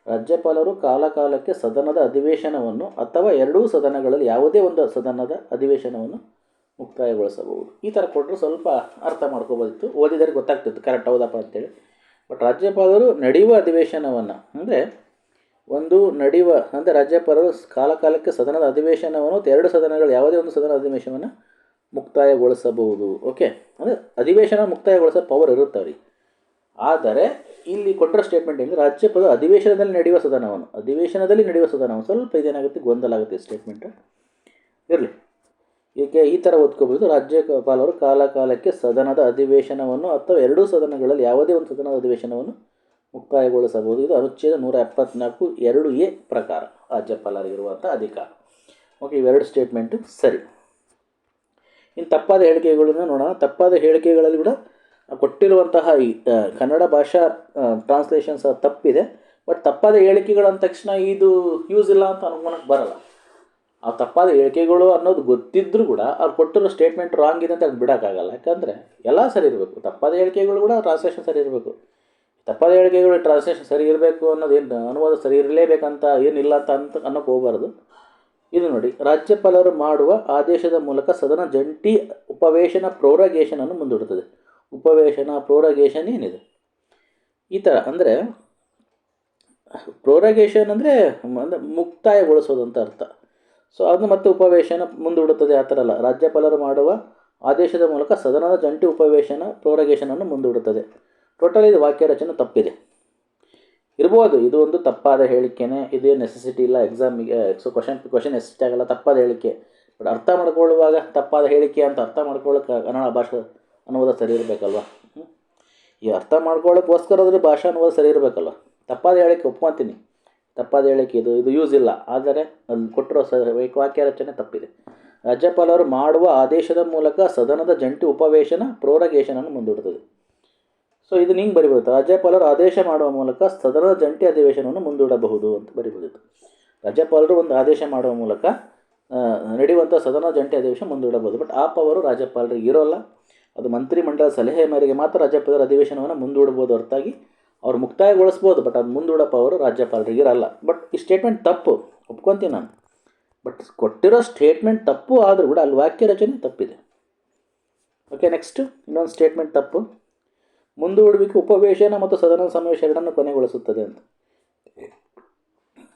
S1: ರಾಜ್ಯಪಾಲರು ಕಾಲಕಾಲಕ್ಕೆ ಸದನದ ಅಧಿವೇಶನವನ್ನು ಅಥವಾ ಎರಡೂ ಸದನಗಳಲ್ಲಿ ಯಾವುದೇ ಒಂದು ಸದನದ ಅಧಿವೇಶನವನ್ನು ಮುಕ್ತಾಯಗೊಳಿಸಬಹುದು. ಈ ಥರ ಕೊಟ್ಟರೆ ಸ್ವಲ್ಪ ಅರ್ಥ ಮಾಡ್ಕೋಬೋದಿತ್ತು. ಓದಿದರೆ ಗೊತ್ತಾಗ್ತಿತ್ತು. ಕರೆಕ್ಟ್ ಹೌದಪ್ಪ ಅಂತೇಳಿ. ಬಟ್ ರಾಜ್ಯಪಾಲರು ನಡೆಯುವ ಅಧಿವೇಶನವನ್ನು ಅಂದರೆ ಒಂದು ನಡೆಯುವ ಅಂದರೆ ರಾಜ್ಯಪಾಲರು ಕಾಲಕಾಲಕ್ಕೆ ಸದನದ ಅಧಿವೇಶನವನ್ನು ಎರಡು ಸದನಗಳು ಯಾವುದೇ ಒಂದು ಸದನ ಅಧಿವೇಶನವನ್ನು ಮುಕ್ತಾಯಗೊಳಿಸಬಹುದು. ಓಕೆ ಅಂದರೆ ಅಧಿವೇಶನ ಮುಕ್ತಾಯಗೊಳಿಸೋ ಪವರ್ ಇರುತ್ತೆ ಆದರೆ ಇಲ್ಲಿ ಕೊಟ್ಟಿರೋ ಸ್ಟೇಟ್ಮೆಂಟ್ ಏನು ರಾಜ್ಯಪದ ಅಧಿವೇಶನದಲ್ಲಿ ನಡೆಯುವ ಸದನವನ್ನು, ಅಧಿವೇಶನದಲ್ಲಿ ನಡೆಯುವ ಸದನವನ್ನು ಸ್ವಲ್ಪ ಇದೇನಾಗುತ್ತೆ, ಗೊಂದಲ ಆಗುತ್ತೆ ಸ್ಟೇಟ್ಮೆಂಟ್ ಇರಲಿ. ಏಕೆ ಈ ಥರ ಓದ್ಕೋಬೋದು? ರಾಜ್ಯಪಾಲರು ಕಾಲ ಕಾಲಕ್ಕೆ ಸದನದ ಅಧಿವೇಶನವನ್ನು ಅಥವಾ ಎರಡೂ ಸದನಗಳಲ್ಲಿ ಯಾವುದೇ ಒಂದು ಸದನದ ಅಧಿವೇಶನವನ್ನು ಮುಕ್ತಾಯಗೊಳಿಸಬಹುದು. ಇದು ಅನುಚ್ಛೇದ ನೂರ ಎಪ್ಪತ್ನಾಲ್ಕು ಎರಡು ಎ ಪ್ರಕಾರ ರಾಜ್ಯಪಾಲರಿಗಿರುವಂಥ ಅಧಿಕಾರ. ಓಕೆ, ಇವೆರಡು ಸ್ಟೇಟ್ಮೆಂಟು ಸರಿ. ಇನ್ನು ತಪ್ಪಾದ ಹೇಳಿಕೆಗಳನ್ನು ನೋಡೋಣ. ತಪ್ಪಾದ ಹೇಳಿಕೆಗಳಲ್ಲಿ ಕೂಡ ಕೊಟ್ಟಿರುವಂತಹ ಈ ಕನ್ನಡ ಭಾಷಾ ಟ್ರಾನ್ಸ್ಲೇಷನ್ಸ್ ತಪ್ಪಿದೆ. ಬಟ್ ತಪ್ಪಾದ ಹೇಳಿಕೆಗಳು ಅಂದ ತಕ್ಷಣ ಇದು ಯೂಸ್ ಇಲ್ಲ ಅಂತ ಅನುಮಾನಕ್ಕೆ ಬರಲ್ಲ. ಆ ತಪ್ಪಾದ ಹೇಳಿಕೆಗಳು ಅನ್ನೋದು ಗೊತ್ತಿದ್ದರೂ ಕೂಡ ಅವ್ರು ಕೊಟ್ಟಿರೋ ಸ್ಟೇಟ್ಮೆಂಟ್ ರಾಂಗ್ ಇದೆ ಅಂತ ಅದು ಬಿಡೋಕ್ಕಾಗಲ್ಲ. ಯಾಕಂದರೆ ಎಲ್ಲ ಸರಿ ಇರಬೇಕು. ತಪ್ಪಾದ ಹೇಳಿಕೆಗಳು ಕೂಡ ಟ್ರಾನ್ಸ್ಲೇಷನ್ ಸರಿ ಇರಬೇಕು. ತಪ್ಪಾದ ಹೇಳಿಕೆಗಳು ಟ್ರಾನ್ಸ್ಲೇಷನ್ ಸರಿ ಇರಬೇಕು ಅನ್ನೋದೇನು ಅನುವಾದ ಸರಿ ಇರಲೇಬೇಕಂತ ಏನಿಲ್ಲ ಅಂತ ಅಂತ ಅನ್ನೋಕ್ಕೆ ಹೋಗಬಾರ್ದು. ಇದು ನೋಡಿ, ರಾಜ್ಯಪಾಲರು ಮಾಡುವ ಆದೇಶದ ಮೂಲಕ ಸದನ ಜಂಟಿ ಉಪವೇಶನ ಪ್ರೋರಗೇಷನನ್ನು ಮುಂದೂಡುತ್ತದೆ ಉಪವೇಶನ ಪ್ರೋರಗೇಷನ್ ಏನಿದೆ? ಈ ಥರ ಅಂದರೆ ಪ್ರೋರಗೇಷನ್ ಅಂದರೆ ಅಂದರೆ ಮುಕ್ತಾಯಗೊಳಿಸೋದು ಅರ್ಥ. ಸೊ ಅದನ್ನು ಮತ್ತೆ ಉಪವೇಶನ ಮುಂದೂಡುತ್ತದೆ ಆ ಥರ ಅಲ್ಲ. ರಾಜ್ಯಪಾಲರು ಮಾಡುವ ಆದೇಶದ ಮೂಲಕ ಸದನದ ಜಂಟಿ ಉಪವೇಶನ ಪ್ರೋರಗೇಷನನ್ನು ಮುಂದೂಡುತ್ತದೆ. ಟೋಟಲ್ ಇದು ವಾಕ್ಯ ರಚನೆ ತಪ್ಪಿದೆ. ಇರ್ಬೋದು, ಇದು ಒಂದು ತಪ್ಪಾದ ಹೇಳಿಕೆನೇ, ಇದೇ ನೆಸೆಸಿಟಿ ಇಲ್ಲ ಎಕ್ಸಾಮಿಗೆ ಸೊ ಕ್ವಶನ್ ಕ್ವಶನ್ ಎಸ್ಟ್ ಆಗಲ್ಲ, ತಪ್ಪಾದ ಹೇಳಿಕೆ. ಬಟ್ ಅರ್ಥ ಮಾಡ್ಕೊಳ್ಳುವಾಗ ತಪ್ಪಾದ ಹೇಳಿಕೆ ಅಂತ ಅರ್ಥ ಮಾಡ್ಕೊಳ್ಳೋಕೆ ಕನ್ನಡ ಭಾಷೆ ಅನುವಾದ ಸರಿ ಇರಬೇಕಲ್ವ? ಈ ಅರ್ಥ ಮಾಡ್ಕೊಳ್ಳೋಕ್ಕೋಸ್ಕರದ್ರೆ ಭಾಷಾ ಅನುವಾದ ಸರಿ ಇರಬೇಕಲ್ವ? ತಪ್ಪಾದ ಹೇಳಿಕೆ ಒಪ್ಕೊತೀನಿ. ತಪ್ಪಾದ ಹೇಳಿಕೆ ಇದು ಇದು ಯೂಸ್ ಇಲ್ಲ. ಆದರೆ ಅಲ್ಲಿ ಕೊಟ್ಟಿರೋ ಸ ವಾಕ್ಯ ರಚನೆ ತಪ್ಪಿದೆ. ರಾಜ್ಯಪಾಲರು ಮಾಡುವ ಆದೇಶದ ಮೂಲಕ ಸದನದ ಜಂಟಿ ಉಪವೇಶನ ಪ್ರೋರಗೇಷನನ್ನು ಮುಂದೂಡುತ್ತದೆ. ಸೊ ಇದು ಹಿಂಗೆ ಬರಿಬೋದು ರಾಜ್ಯಪಾಲರು ಆದೇಶ ಮಾಡುವ ಮೂಲಕ ಸದನದ ಜಂಟಿ ಅಧಿವೇಶನವನ್ನು ಮುಂದೂಡಬಹುದು ಅಂತ ಬರಿಬೋದಿತ್ತು. ರಾಜ್ಯಪಾಲರು ಒಂದು ಆದೇಶ ಮಾಡುವ ಮೂಲಕ ನಡೆಯುವಂಥ ಸದನ ಜಂಟಿ ಅಧಿವೇಶನ ಮುಂದೂಡಬಹುದು. ಬಟ್ ಆ ಪವರು ರಾಜ್ಯಪಾಲರಿಗೆ ಇರೋಲ್ಲ. ಅದು ಮಂತ್ರಿಮಂಡಲ ಸಲಹೆ ಮೇರೆಗೆ ಮಾತ್ರ ರಾಜ್ಯಪಾಲರ ಅಧಿವೇಶನವನ್ನು ಮುಂದೂಡ್ಬೋದು ಹೊರತಾಗಿ ಅವ್ರು ಮುಕ್ತಾಯಗೊಳಿಸ್ಬೋದು ಬಟ್ ಅದು ಮುಂದೂಡಪ್ಪ ಅವರು ರಾಜ್ಯಪಾಲರಿಗಿರಲ್ಲ ಬಟ್ ಈ ಸ್ಟೇಟ್ಮೆಂಟ್ ತಪ್ಪು. ಒಪ್ಕೊತೀನಿ ನಾನು. ಬಟ್ ಕೊಟ್ಟಿರೋ ಸ್ಟೇಟ್ಮೆಂಟ್ ತಪ್ಪು ಆದರೂ ಕೂಡ ಅಲ್ಲಿ ವಾಕ್ಯ ರಚನೆ ತಪ್ಪಿದೆ. ಓಕೆ ನೆಕ್ಸ್ಟ್ ಇನ್ನೊಂದು ಸ್ಟೇಟ್ಮೆಂಟ್ ತಪ್ಪು. ಮುಂದೂಡುವಿಕೆ ಉಪವೇಶನ ಮತ್ತು ಸದನ ಸಮಾವೇಶ ಎರಡನ್ನು ಕೊನೆಗೊಳಿಸುತ್ತದೆ ಅಂತ.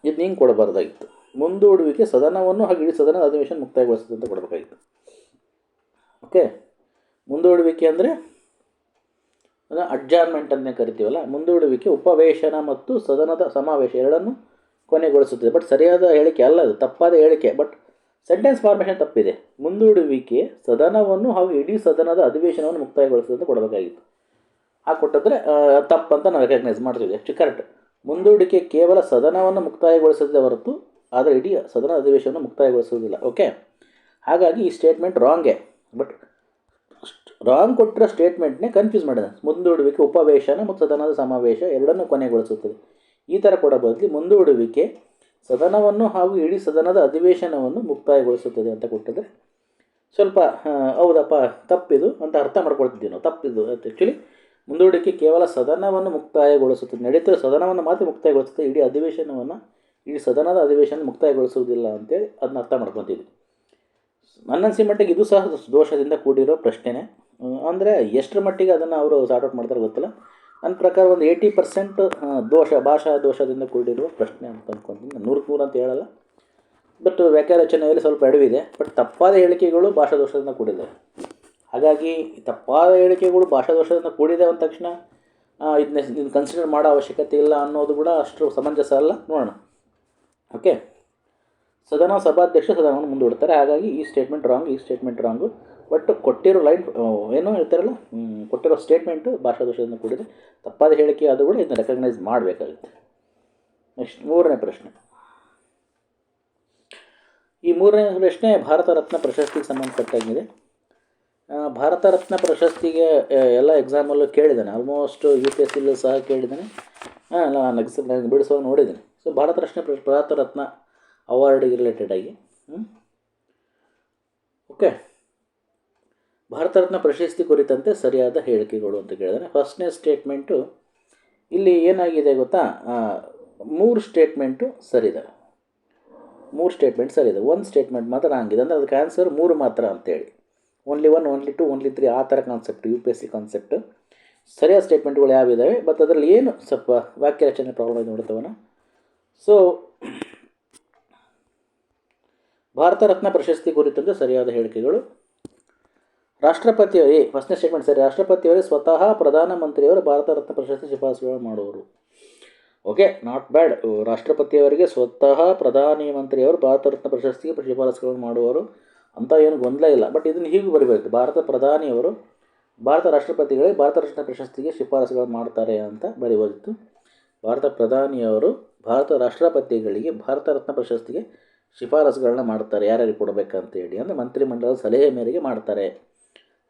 S1: ಇದು ನೀನು ಕೊಡಬಾರ್ದಾಗಿತ್ತು. ಮುಂದೂಡುವಿಕೆ ಸದನವನ್ನು ಹಾಗೆ ಇಡೀ ಸದನದ ಅಧಿವೇಶನ ಮುಕ್ತಾಯಗೊಳಿಸುತ್ತದೆ ಅಂತ ಕೊಡಬೇಕಾಗಿತ್ತು. ಓಕೆ ಮುಂದೂಡುವಿಕೆ ಅಂದರೆ ಅಡ್ಜಾರ್ಮೆಂಟ್ ಅನ್ನೇ ಕರಿತೀವಲ್ಲ, ಮುಂದೂಡುವಿಕೆ ಉಪವೇಶನ ಮತ್ತು ಸದನದ ಸಮಾವೇಶ ಎರಡನ್ನು ಕೊನೆಗೊಳಿಸುತ್ತದೆ. ಬಟ್ ಸರಿಯಾದ ಹೇಳಿಕೆ ಅಲ್ಲ ಅದು, ತಪ್ಪಾದ ಹೇಳಿಕೆ. ಬಟ್ ಸೆಂಟೆನ್ಸ್ ಫಾರ್ಮೇಷನ್ ತಪ್ಪಿದೆ. ಮುಂದೂಡುವಿಕೆ ಸದನವನ್ನು ಹಾಗೂ ಇಡೀ ಸದನದ ಅಧಿವೇಶನವನ್ನು ಮುಕ್ತಾಯಗೊಳಿಸುತ್ತದೆ ಅಂತ ಕೊಡಬೇಕಾಗಿತ್ತು. ಹಾಗೆ ಕೊಟ್ಟಿದ್ರೆ ತಪ್ಪಂತ ನಾವು ರೆಕಗ್ನೈಸ್ ಮಾಡ್ತೀವಿ ಅಷ್ಟು ಕರೆಕ್ಟ್ ಮುಂದೂಡಿಕೆ ಕೇವಲ ಸದನವನ್ನು ಮುಕ್ತಾಯಗೊಳಿಸದೇ ಹೊರತು, ಆದರೆ ಇಡೀ ಸದನ ಅಧಿವೇಶನವನ್ನು ಮುಕ್ತಾಯಗೊಳಿಸುವುದಿಲ್ಲ. ಓಕೆ ಹಾಗಾಗಿ ಈ ಸ್ಟೇಟ್ಮೆಂಟ್ ರಾಂಗೇ ಬಟ್ ರಾಂಗ್ ಕೊಟ್ಟಿರೋ ಸ್ಟೇಟ್ಮೆಂಟ್ನೇ ಕನ್ಫ್ಯೂಸ್ ಮಾಡಿದೆ. ಮುಂದೂಡುವಿಕೆ, ಉಪವೇಶನ ಮತ್ತು ಸದನದ ಸಮಾವೇಶ ಎರಡನ್ನೂ ಕೊನೆಗೊಳಿಸುತ್ತದೆ. ಈ ಥರ ಕೊಡೋ ಬದಲು ಮುಂದೂಡುವಿಕೆ, ಸದನವನ್ನು ಹಾಗೂ ಇಡೀ ಸದನದ ಅಧಿವೇಶನವನ್ನು ಮುಕ್ತಾಯಗೊಳಿಸುತ್ತದೆ ಅಂತ ಕೊಟ್ಟಿದ್ರೆ ಸ್ವಲ್ಪ ಹೌದಪ್ಪ, ತಪ್ಪಿದು ಅಂತ ಅರ್ಥ ಮಾಡ್ಕೊಳ್ತಿದ್ದೀವಿ ನಾವು. ತಪ್ಪಿದು ಆ್ಯಕ್ಚುಲಿ ಮುಂದೂಡಿಕೆ ಕೇವಲ ಸದನವನ್ನು ಮುಕ್ತಾಯಗೊಳಿಸುತ್ತದೆ. ನಡೀತಿರೋ ಸದನವನ್ನು ಮಾತ್ರ ಮುಕ್ತಾಯಗೊಳಿಸುತ್ತದೆ. ಇಡೀ ಅಧಿವೇಶನವನ್ನು, ಇಡೀ ಸದನದ ಅಧಿವೇಶನ ಮುಕ್ತಾಯಗೊಳಿಸುವುದಿಲ್ಲ ಅಂತೇಳಿ ಅದನ್ನ ಅರ್ಥ ಮಾಡ್ಕೊತಿದ್ವಿ ನನ್ನನ್ಸಿ ಮಟ್ಟಿಗೆ ಇದು ಸಹ ದೋಷದಿಂದ ಕೂಡಿರೋ ಪ್ರಶ್ನೆನೇ. ಅಂದರೆ ಎಷ್ಟರ ಮಟ್ಟಿಗೆ ಅದನ್ನು ಅವರು ಸಾರ್ಟ್ ಔಟ್ ಮಾಡ್ತಾರೆ ಗೊತ್ತಿಲ್ಲ. ನನ್ನ ಪ್ರಕಾರ ಒಂದು ಏಯ್ಟಿ ಪರ್ಸೆಂಟ್ ದೋಷ, ಭಾಷಾ ದೋಷದಿಂದ ಕೂಡಿರುವ ಪ್ರಶ್ನೆ ಅಂತ ಅಂದ್ಕೊತೀನಿ ನೂರಕ್ಕೆ ನೂರು ಅಂತ ಹೇಳಲ್ಲ. ಬಟ್ ವ್ಯಾಖ್ಯಾ ರಚನೆಯಲ್ಲಿ ಸ್ವಲ್ಪ ಎಡವಿದೆ. ಬಟ್ ತಪ್ಪಾದ ಹೇಳಿಕೆಗಳು ಭಾಷಾ ದೋಷದಿಂದ ಕೂಡಿದೆ. ಹಾಗಾಗಿ ತಪ್ಪಾದ ಹೇಳಿಕೆಗಳು ಭಾಷಾ ದೋಷದಿಂದ ಕೂಡಿದೆ ಅಂದ ತಕ್ಷಣ ಇದನ್ನ ಇದನ್ನ ಕನ್ಸಿಡರ್ ಮಾಡೋ ಅವಶ್ಯಕತೆ ಇಲ್ಲ ಅನ್ನೋದು ಕೂಡ ಅಷ್ಟು ಸಮಂಜಸ ಅಲ್ಲ. ನೋಡೋಣ. ಓಕೆ ಸದನ ಸಭಾಧ್ಯಕ್ಷ ಸದನವನ್ನು ಮುಂದೂಡ್ತಾರೆ ಹಾಗಾಗಿ ಈ ಸ್ಟೇಟ್ಮೆಂಟ್ ರಾಂಗ್ ಈ ಸ್ಟೇಟ್ಮೆಂಟ್ ರಾಂಗು ಬಟ್ ಕೊಟ್ಟಿರೋ ಲೈನ್ ಏನೋ ಹೇಳ್ತಾರಲ್ಲ? ಕೊಟ್ಟಿರೋ ಸ್ಟೇಟ್ಮೆಂಟು ಭಾಷಾ ದೋಷದಿಂದ ಕೂಡಿದೆ. ತಪ್ಪಾದ ಹೇಳಿಕೆ ಆದರೂ ಕೂಡ ಇದನ್ನ ರೆಕಗ್ನೈಸ್ ಮಾಡಬೇಕಾಗುತ್ತೆ. ನೆಕ್ಸ್ಟ್ ಮೂರನೇ ಪ್ರಶ್ನೆ. ಈ ಮೂರನೇ ಪ್ರಶ್ನೆ ಭಾರತ ರತ್ನ ಪ್ರಶಸ್ತಿಗೆ ಸಂಬಂಧಪಟ್ಟಾಗಿದೆ. ಭಾರತ ರತ್ನ ಪ್ರಶಸ್ತಿಗೆ ಎಲ್ಲ ಎಕ್ಸಾಮಲ್ಲೂ ಕೇಳಿದ್ದಾನೆ. ಆಲ್ಮೋಸ್ಟ್ ಯು ಪಿ ಎಸ್ ಸಿಲ್ಲೂ ಸಹ ಕೇಳಿದ್ದಾನೆ. ನಾನು ಬಿಡಿಸೋ ನೋಡಿದ್ದೀನಿ. ಸೊ ಭಾರತ ರತ್ನ ಭಾರತ ರತ್ನ ಅವಾರ್ಡಿಗೆ ರಿಲೇಟೆಡ್ ಆಗಿ. ಓಕೆ ಭಾರತ ರತ್ನ ಪ್ರಶಸ್ತಿ ಕುರಿತಂತೆ ಸರಿಯಾದ ಹೇಳಿಕೆಗಳು ಅಂತ ಕೇಳಿದಾನೆ ಫಸ್ಟ್ನೇ ಸ್ಟೇಟ್ಮೆಂಟು ಇಲ್ಲಿ ಏನಾಗಿದೆ ಗೊತ್ತಾ? ಮೂರು ಸ್ಟೇಟ್ಮೆಂಟು ಸರಿದೆ. ಮೂರು ಸ್ಟೇಟ್ಮೆಂಟ್ ಸರಿದೆ. ಒಂದು ಸ್ಟೇಟ್ಮೆಂಟ್ ಮಾತ್ರ ಹಂಗಿದೆ. ಅಂದರೆ ಅದಕ್ಕೆ ಆನ್ಸರ್ ಮೂರು ಮಾತ್ರ ಅಂತೇಳಿ. Only one only two only three ಆ ಥರ concept U P S C concept ಸರಿಯಾದ ಸ್ಟೇಟ್ಮೆಂಟ್ಗಳು ಯಾವಿದ್ದಾವೆ? ಬಟ್ ಅದರಲ್ಲಿ ಏನು ಸ್ವಲ್ಪ ವಾಕ್ಯ ರಚನೆ ಪ್ರಾಬ್ಲಮ್ ನೋಡ್ತವನ ಸೊ ಭಾರತ ರತ್ನ ಪ್ರಶಸ್ತಿ ಕುರಿತಂತೆ ಸರಿಯಾದ ಹೇಳಿಕೆಗಳು. ರಾಷ್ಟ್ರಪತಿಯವರೇ ಫಸ್ಟ್ನೇ ಸ್ಟೇಟ್ಮೆಂಟ್ ಸರಿ. ರಾಷ್ಟ್ರಪತಿಯವರೇ ಸ್ವತಃ ಪ್ರಧಾನಮಂತ್ರಿಯವರು ಭಾರತ ರತ್ನ ಪ್ರಶಸ್ತಿ ಶಿಫಾರಸುಗಳನ್ನು ಮಾಡುವರು. ಓಕೆ ನಾಟ್ ಬ್ಯಾಡ್ ರಾಷ್ಟ್ರಪತಿಯವರಿಗೆ ಸ್ವತಃ ಪ್ರಧಾನಿ ಮಂತ್ರಿಯವರು ಭಾರತ ರತ್ನ ಪ್ರಶಸ್ತಿಗೆ ಶಿಫಾರಸುಗಳನ್ನು ಮಾಡುವರು ಅಂತ ಏನು ಗೊಂದಲ ಇಲ್ಲ. ಬಟ್ ಇದನ್ನು ಹೀಗೆ ಬರಬೇಕು. ಭಾರತ ಪ್ರಧಾನಿಯವರು ಭಾರತ ರಾಷ್ಟ್ರಪತಿಗಳಿಗೆ ಭಾರತ ರತ್ನ ಪ್ರಶಸ್ತಿಗೆ ಶಿಫಾರಸುಗಳನ್ನು ಮಾಡ್ತಾರೆ ಅಂತ ಬರೆಯುವುದಿತ್ತು ಭಾರತ ಪ್ರಧಾನಿಯವರು ಭಾರತ ರಾಷ್ಟ್ರಪತಿಗಳಿಗೆ ಭಾರತ ರತ್ನ ಪ್ರಶಸ್ತಿಗೆ ಶಿಫಾರಸುಗಳನ್ನ ಮಾಡ್ತಾರೆ, ಯಾರ್ಯಾರಿಗೆ ಕೊಡಬೇಕಂತೇಳಿ ಅಂದರೆ ಮಂತ್ರಿಮಂಡಲದ ಸಲಹೆ ಮೇರೆಗೆ ಮಾಡ್ತಾರೆ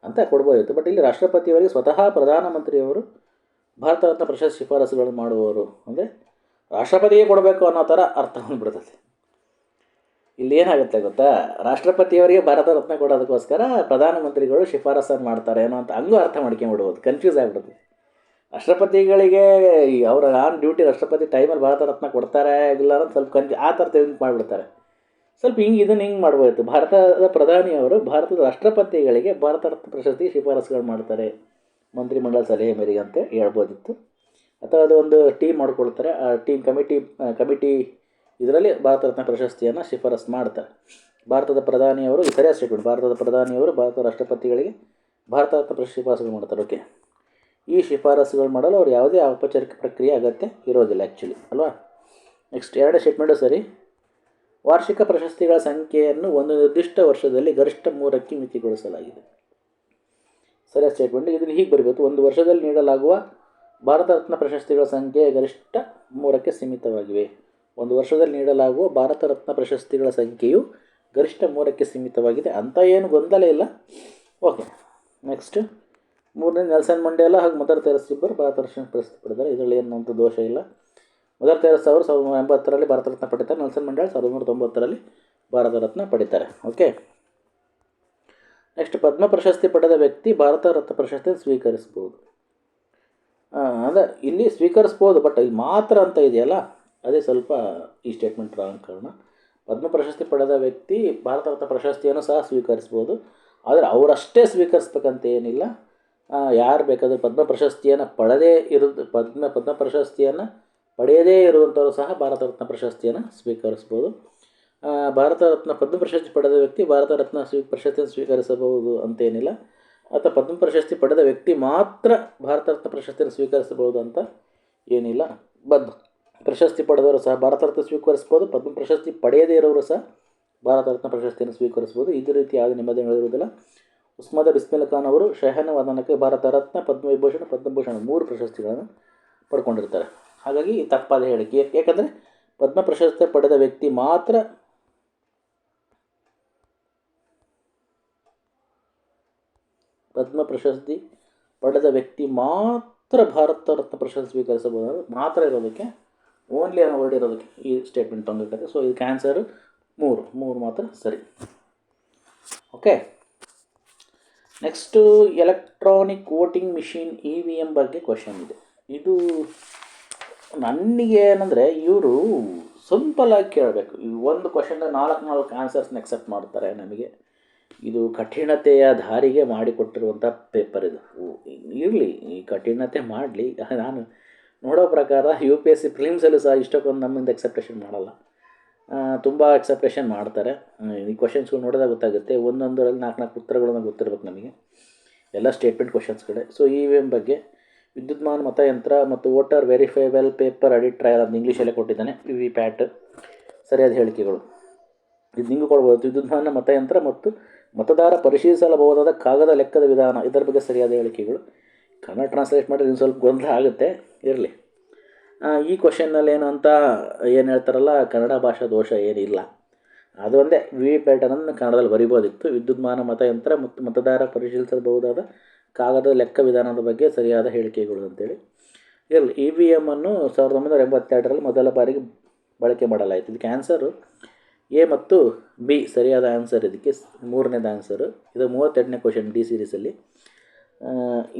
S1: ಅಂತ ಕೊಡ್ಬೋದಿತ್ತು. ಬಟ್ ಇಲ್ಲಿ ರಾಷ್ಟ್ರಪತಿಯವರಿಗೆ ಸ್ವತಃ ಪ್ರಧಾನಮಂತ್ರಿಯವರು ಭಾರತ ರತ್ನ ಪ್ರಶಸ್ತಿ ಶಿಫಾರಸುಗಳನ್ನು ಮಾಡುವವರು. ಅಂದರೆ ರಾಷ್ಟ್ರಪತಿಗೆ ಕೊಡಬೇಕು ಅನ್ನೋ ಥರ ಅರ್ಥ ಬಂದ್ಬಿಡ್ತದೆ. ಇಲ್ಲಿ ಏನಾಗುತ್ತೆ ಗೊತ್ತಾ? ರಾಷ್ಟ್ರಪತಿಯವರಿಗೆ ಭಾರತ ರತ್ನ ಕೊಡೋದಕ್ಕೋಸ್ಕರ ಪ್ರಧಾನಮಂತ್ರಿಗಳು ಶಿಫಾರಸನ್ನು ಮಾಡ್ತಾರೆ ಅನ್ನೋ ಅಂತ ಹಂಗೂ ಅರ್ಥ ಮಾಡ್ಕೊಂಬಿಡ್ಬೋದು ಕನ್ಫ್ಯೂಸ್ ಆಗಿಬಿಡುತ್ತೆ. ರಾಷ್ಟ್ರಪತಿಗಳಿಗೆ ಅವರ ಆನ್ ಡ್ಯೂಟಿ ರಾಷ್ಟ್ರಪತಿ ಟೈಮಲ್ಲಿ ಭಾರತ ರತ್ನ ಕೊಡ್ತಾರೆ ಇಲ್ಲ ಅಂತ ಸ್ವಲ್ಪ ಕನ್ಫ್ಯೂ ಆ ಥರ ತೆಗೆದು ಮಾಡಿಬಿಡ್ತಾರೆ. ಸ್ವಲ್ಪ ಹಿಂಗೆ ಇದನ್ನು ಹಿಂಗೆ ಮಾಡ್ಬೋದಿತ್ತು. ಭಾರತದ ಪ್ರಧಾನಿಯವರು ಭಾರತದ ರಾಷ್ಟ್ರಪತಿಗಳಿಗೆ ಭಾರತ ರತ್ನ ಪ್ರಶಸ್ತಿ ಶಿಫಾರಸುಗಳು ಮಾಡ್ತಾರೆ. ಮಂತ್ರಿಮಂಡಲ ಸಲಹೆ ಮೇರೆಗೆ ಅಂತ ಹೇಳ್ಬೋದಿತ್ತು. ಅಥವಾ ಅದು ಒಂದು ಟೀಮ್ ಮಾಡ್ಕೊಳ್ತಾರೆ. ಆ ಟೀಮ್ ಕಮಿಟಿ ಕಮಿಟಿ ಇದರಲ್ಲಿ ಭಾರತ ರತ್ನ ಪ್ರಶಸ್ತಿಯನ್ನು ಶಿಫಾರಸು ಮಾಡ್ತಾರೆ. ಭಾರತದ ಪ್ರಧಾನಿಯವರು ಸರಿಯಾದ ಸ್ಟೇಟ್ಮೆಂಟ್ ಭಾರತದ ಪ್ರಧಾನಿಯವರು ಭಾರತ ರಾಷ್ಟ್ರಪತಿಗಳಿಗೆ ಭಾರತ ರತ್ನ ಪ್ರಶಸ್ತಿ ಶಿಫಾರಸುಗಳು ಮಾಡ್ತಾರೆ. ಓಕೆ. ಈ ಶಿಫಾರಸುಗಳು ಮಾಡಲು ಅವ್ರು ಯಾವುದೇ ಔಪಚಾರಿಕ ಪ್ರಕ್ರಿಯೆ ಅಗತ್ಯ ಇರೋದಿಲ್ಲ ಆ್ಯಕ್ಚುಲಿ ಅಲ್ವಾ? ನೆಕ್ಸ್ಟ್ ಎರಡನೇ ಸ್ಟೇಟ್ಮೆಂಟು ಸರಿ. ವಾರ್ಷಿಕ ಪ್ರಶಸ್ತಿಗಳ ಸಂಖ್ಯೆಯನ್ನು ಒಂದು ನಿರ್ದಿಷ್ಟ ವರ್ಷದಲ್ಲಿ ಗರಿಷ್ಠ ಮೂರಕ್ಕೆ ಮಿತಿಗೊಳಿಸಲಾಗಿದೆ. ಸರಿಯಾದ ಸ್ಟೇಟ್ಮೆಂಟ್ ಇದನ್ನು ಹೀಗೆ ಬರಬೇಕು. ಒಂದು ವರ್ಷದಲ್ಲಿ ನೀಡಲಾಗುವ ಭಾರತ ರತ್ನ ಪ್ರಶಸ್ತಿಗಳ ಸಂಖ್ಯೆ ಗರಿಷ್ಠ ಮೂರಕ್ಕೆ ಸೀಮಿತವಾಗಿವೆ. ಒಂದು ವರ್ಷದಲ್ಲಿ ನೀಡಲಾಗುವ ಭಾರತ ರತ್ನ ಪ್ರಶಸ್ತಿಗಳ ಸಂಖ್ಯೆಯು ಗರಿಷ್ಠ ಮೂರಕ್ಕೆ ಸೀಮಿತವಾಗಿದೆ. ಅಂತ ಏನು ಗೊಂದಲ ಇಲ್ಲ. Okay, next. ಮೂರನೇ, ನೆಲ್ಸನ್ ಮಂಡೇಲ ಹಾಗೂ ಮದರ್ ತೆರಸ್ ಇಬ್ಬರು ಭಾರತ ರತ್ನ ಪ್ರಶಸ್ತಿ ಪಡೆದರೆ ಇದರಲ್ಲಿ ಏನಂತ ದೋಷ ಇಲ್ಲ. ಮದರ್ ತೆರಸ್ ಅವರು ಸಾವಿರದ ಎಂಬತ್ತರಲ್ಲಿ ಭಾರತ ರತ್ನ ಪಡಿತಾರೆ. ನೆಲ್ಸನ್ ಮಂಡಳ ಸಾವಿರದ ಒಂಬೈನೂರ ತೊಂಬತ್ತರಲ್ಲಿ ಭಾರತ ರತ್ನ ಪಡಿತಾರೆ. ಓಕೆ ನೆಕ್ಸ್ಟ್ ಪದ್ಮ ಪ್ರಶಸ್ತಿ ಪಡೆದ ವ್ಯಕ್ತಿ ಭಾರತ ರತ್ನ ಪ್ರಶಸ್ತಿ ಸ್ವೀಕರಿಸ್ಬೋದು ಅಂದರೆ ಇಲ್ಲಿ ಸ್ವೀಕರಿಸ್ಬೋದು ಬಟ್ ಇಲ್ಲಿ ಮಾತ್ರ ಅಂತ ಇದೆಯಲ್ಲ? ಅದೇ ಸ್ವಲ್ಪ ಈ ಸ್ಟೇಟ್ಮೆಂಟ್ ರಾಂಗ್ ಕಾರಣ. ಪದ್ಮ ಪ್ರಶಸ್ತಿ ಪಡೆದ ವ್ಯಕ್ತಿ ಭಾರತ ರತ್ನ ಪ್ರಶಸ್ತಿಯನ್ನು ಸಹ ಸ್ವೀಕರಿಸ್ಬೋದು ಆದರೆ ಅವರಷ್ಟೇ ಸ್ವೀಕರಿಸ್ಬೇಕಂತ ಏನಿಲ್ಲ. ಯಾರು ಬೇಕಾದರೂ ಪದ್ಮ ಪ್ರಶಸ್ತಿಯನ್ನು ಪಡೆದೇ ಇರೋದು, ಪದ್ಮ ಪದ್ಮ ಪ್ರಶಸ್ತಿಯನ್ನು ಪಡೆಯದೇ ಇರುವಂಥವರು ಸಹ ಭಾರತ ರತ್ನ ಪ್ರಶಸ್ತಿಯನ್ನು ಸ್ವೀಕರಿಸ್ಬೋದು. ಭಾರತ ರತ್ನ ಪದ್ಮ ಪ್ರಶಸ್ತಿ ಪಡೆದ ವ್ಯಕ್ತಿ ಭಾರತ ರತ್ನ ಸ್ವೀ, ಪ್ರಶಸ್ತಿಯನ್ನು ಸ್ವೀಕರಿಸಬಹುದು ಅಂತೇನಿಲ್ಲ. ಅಥವಾ ಪದ್ಮ ಪ್ರಶಸ್ತಿ ಪಡೆದ ವ್ಯಕ್ತಿ ಮಾತ್ರ ಭಾರತ ರತ್ನ ಪ್ರಶಸ್ತಿಯನ್ನು ಸ್ವೀಕರಿಸಬಹುದು ಅಂತ ಏನಿಲ್ಲ. ಬದ್, ಪ್ರಶಸ್ತಿ ಪಡೆದವರು ಸಹ ಭಾರತ ರತ್ನ ಸ್ವೀಕರಿಸ್ಬೋದು ಪದ್ಮ ಪ್ರಶಸ್ತಿ ಪಡೆಯದೇ ಇರೋರು ಸಹ ಭಾರತ ರತ್ನ ಪ್ರಶಸ್ತಿಯನ್ನು ಸ್ವೀಕರಿಸ್ಬೋದು ಇದೇ ರೀತಿ ಯಾವುದೇ ನಿಬಂಧನೆಗಳಿರುವುದಿಲ್ಲ ಉಸ್ಮಾದ ಬಿಸ್ಮಿಲ್ ಖಾನ್ ಅವರು ಶಹನ ವದನಕ್ಕೆ ಭಾರತ ರತ್ನ ಪದ್ಮವಿಭೂಷಣ ಪದ್ಮಭೂಷಣ ಮೂರು ಪ್ರಶಸ್ತಿಗಳನ್ನು ಪಡ್ಕೊಂಡಿರ್ತಾರೆ. ಹಾಗಾಗಿ ತಪ್ಪಾದ ಹೇಳಿಕೆ. ಯಾಕಂದರೆ ಪದ್ಮ ಪ್ರಶಸ್ತಿ ಪಡೆದ ವ್ಯಕ್ತಿ ಮಾತ್ರ ಪದ್ಮ ಪ್ರಶಸ್ತಿ ಪಡೆದ ವ್ಯಕ್ತಿ ಮಾತ್ರ ಭಾರತ ರತ್ನ ಪ್ರಶಸ್ತಿ ಸ್ವೀಕರಿಸಬಹುದು ಮಾತ್ರ ಇರೋದಕ್ಕೆ ಓನ್ಲಿ ಅನ್ನೋ ವರ್ಡ್ ಇರೋದಕ್ಕೆ ಈ ಸ್ಟೇಟ್ಮೆಂಟ್ ತೊಗೊಂಡಿರ್ತಾರೆ ಸೊ ಇದಕ್ಕೆ ಆನ್ಸರ್ ಮೂರು. ಮೂರು ಮಾತ್ರ ಸರಿ. Okay next electronic voting machine E V M ಬಗ್ಗೆ ಕ್ವಶನ್ ಇದೆ. ಇದು ನನಗೆ ಏನಂದರೆ ಇವರು ಸಿಂಪಲಾಗಿ ಕೇಳಬೇಕು. ಈ ಒಂದು ಕ್ವಶನ್ಗೆ ನಾಲ್ಕು ನಾಲ್ಕು ಆನ್ಸರ್ಸ್ನ ಎಕ್ಸೆಪ್ಟ್ ಮಾಡ್ತಾರೆ ನಮಗೆ. ಇದು ಕಠಿಣತೆಯ ದಾರಿಗೆ ಮಾಡಿಕೊಟ್ಟಿರುವಂಥ ಪೇಪರ್ ಇದು. ಇರಲಿ, ಈ ಕಠಿಣತೆ ಮಾಡಲಿ. ನಾನು ನೋಡೋ ಪ್ರಕಾರ ಯು ಪಿ ಎಸ್ ಸಿ ಪ್ರಿಲಿಮ್ಸಲ್ಲೂ ಸಹ ಇಷ್ಟಕ್ಕೊಂದು ನಮ್ಮಿಂದ ಎಕ್ಸೆಪ್ಟೇಷನ್ ಮಾಡಲ್ಲ. ತುಂಬ ಎಕ್ಸೆಪ್ಟೇಷನ್ ಮಾಡ್ತಾರೆ. ಈ ಕ್ವಶನ್ಸ್ಗಳು ನೋಡಿದಾಗ ಗೊತ್ತಾಗುತ್ತೆ. ಒಂದೊಂದರಲ್ಲಿ ನಾಲ್ಕು ನಾಲ್ಕು ಉತ್ತರಗಳನ್ನು ಗೊತ್ತಿರ್ಬೇಕು ನಮಗೆ. ಎಲ್ಲ ಸ್ಟೇಟ್ಮೆಂಟ್ ಕ್ವಶನ್ಸ್ಗಳೇ ಸೊ ಎಂ ಬಗ್ಗೆ ವಿದ್ಯುನ್ಮಾನ ಮತಯಂತ್ರ ಮತ್ತು voter verifiable paper audit trail ಅಂತ ಇಂಗ್ಲೀಷಲ್ಲೇ ಕೊಟ್ಟಿದ್ದಾನೆ. ವಿ ವಿ ಪ್ಯಾಟ್ ಸರಿಯಾದ ಹೇಳಿಕೆಗಳು. ಇದು ಹಿಂಗೆ ಕೊಡ್ಬೋದು. ವಿದ್ಯುನ್ಮಾನ ಮತಯಂತ್ರ ಮತ್ತು ಮತದಾರ ಪರಿಶೀಲಿಸಲಬಹುದಾದ ಕಾಗದ ಲೆಕ್ಕದ ವಿಧಾನ. ಇದರ ಬಗ್ಗೆ ಸರಿಯಾದ ಹೇಳಿಕೆಗಳು. ಕನ್ನಡ ಟ್ರಾನ್ಸ್ಲೇಟ್ ಮಾಡಿದ್ರೆ ಇನ್ನು ಸ್ವಲ್ಪ ಗೊಂದಲ ಆಗುತ್ತೆ. ಇರಲಿ. ಈ ಕ್ವಶನ್ನಲ್ಲಿ ಏನು ಅಂತ ಏನು ಹೇಳ್ತಾರಲ್ಲ, ಕನ್ನಡ ಭಾಷಾ ದೋಷ ಏನಿಲ್ಲ. ಅದು ಒಂದೇ. ವಿ ವಿ ಪ್ಯಾಟರ್ನನ್ನು ಕನ್ನಡದಲ್ಲಿ ಬರಿಬೋದಿತ್ತು. ವಿದ್ಯುನ್ಮಾನ ಮತಯಂತ್ರ ಮತ್ತು ಮತದಾರ ಪರಿಶೀಲಿಸಬಹುದಾದ ಕಾಗದ ಲೆಕ್ಕ ವಿಧಾನದ ಬಗ್ಗೆ ಸರಿಯಾದ ಹೇಳಿಕೆಗಳು ಅಂತೇಳಿ. ಇರಲಿ ಇ ವಿ ಎಮ್ಮನ್ನು ಸಾವಿರದ ಒಂಬೈನೂರ ಎಂಬತ್ತೆರಡರಲ್ಲಿ ಮೊದಲ ಬಾರಿಗೆ ಬಳಕೆ ಮಾಡಲಾಯಿತು. ಇದಕ್ಕೆ ಆನ್ಸರು ಎ ಮತ್ತು ಬಿ ಸರಿಯಾದ ಆನ್ಸರ್ ಇದಕ್ಕೆ ಮೂರನೇದು ಆನ್ಸರು ಇದು ಮೂವತ್ತೆರಡನೇ ಕ್ವಶನ್ ಡಿ ಸೀರೀಸಲ್ಲಿ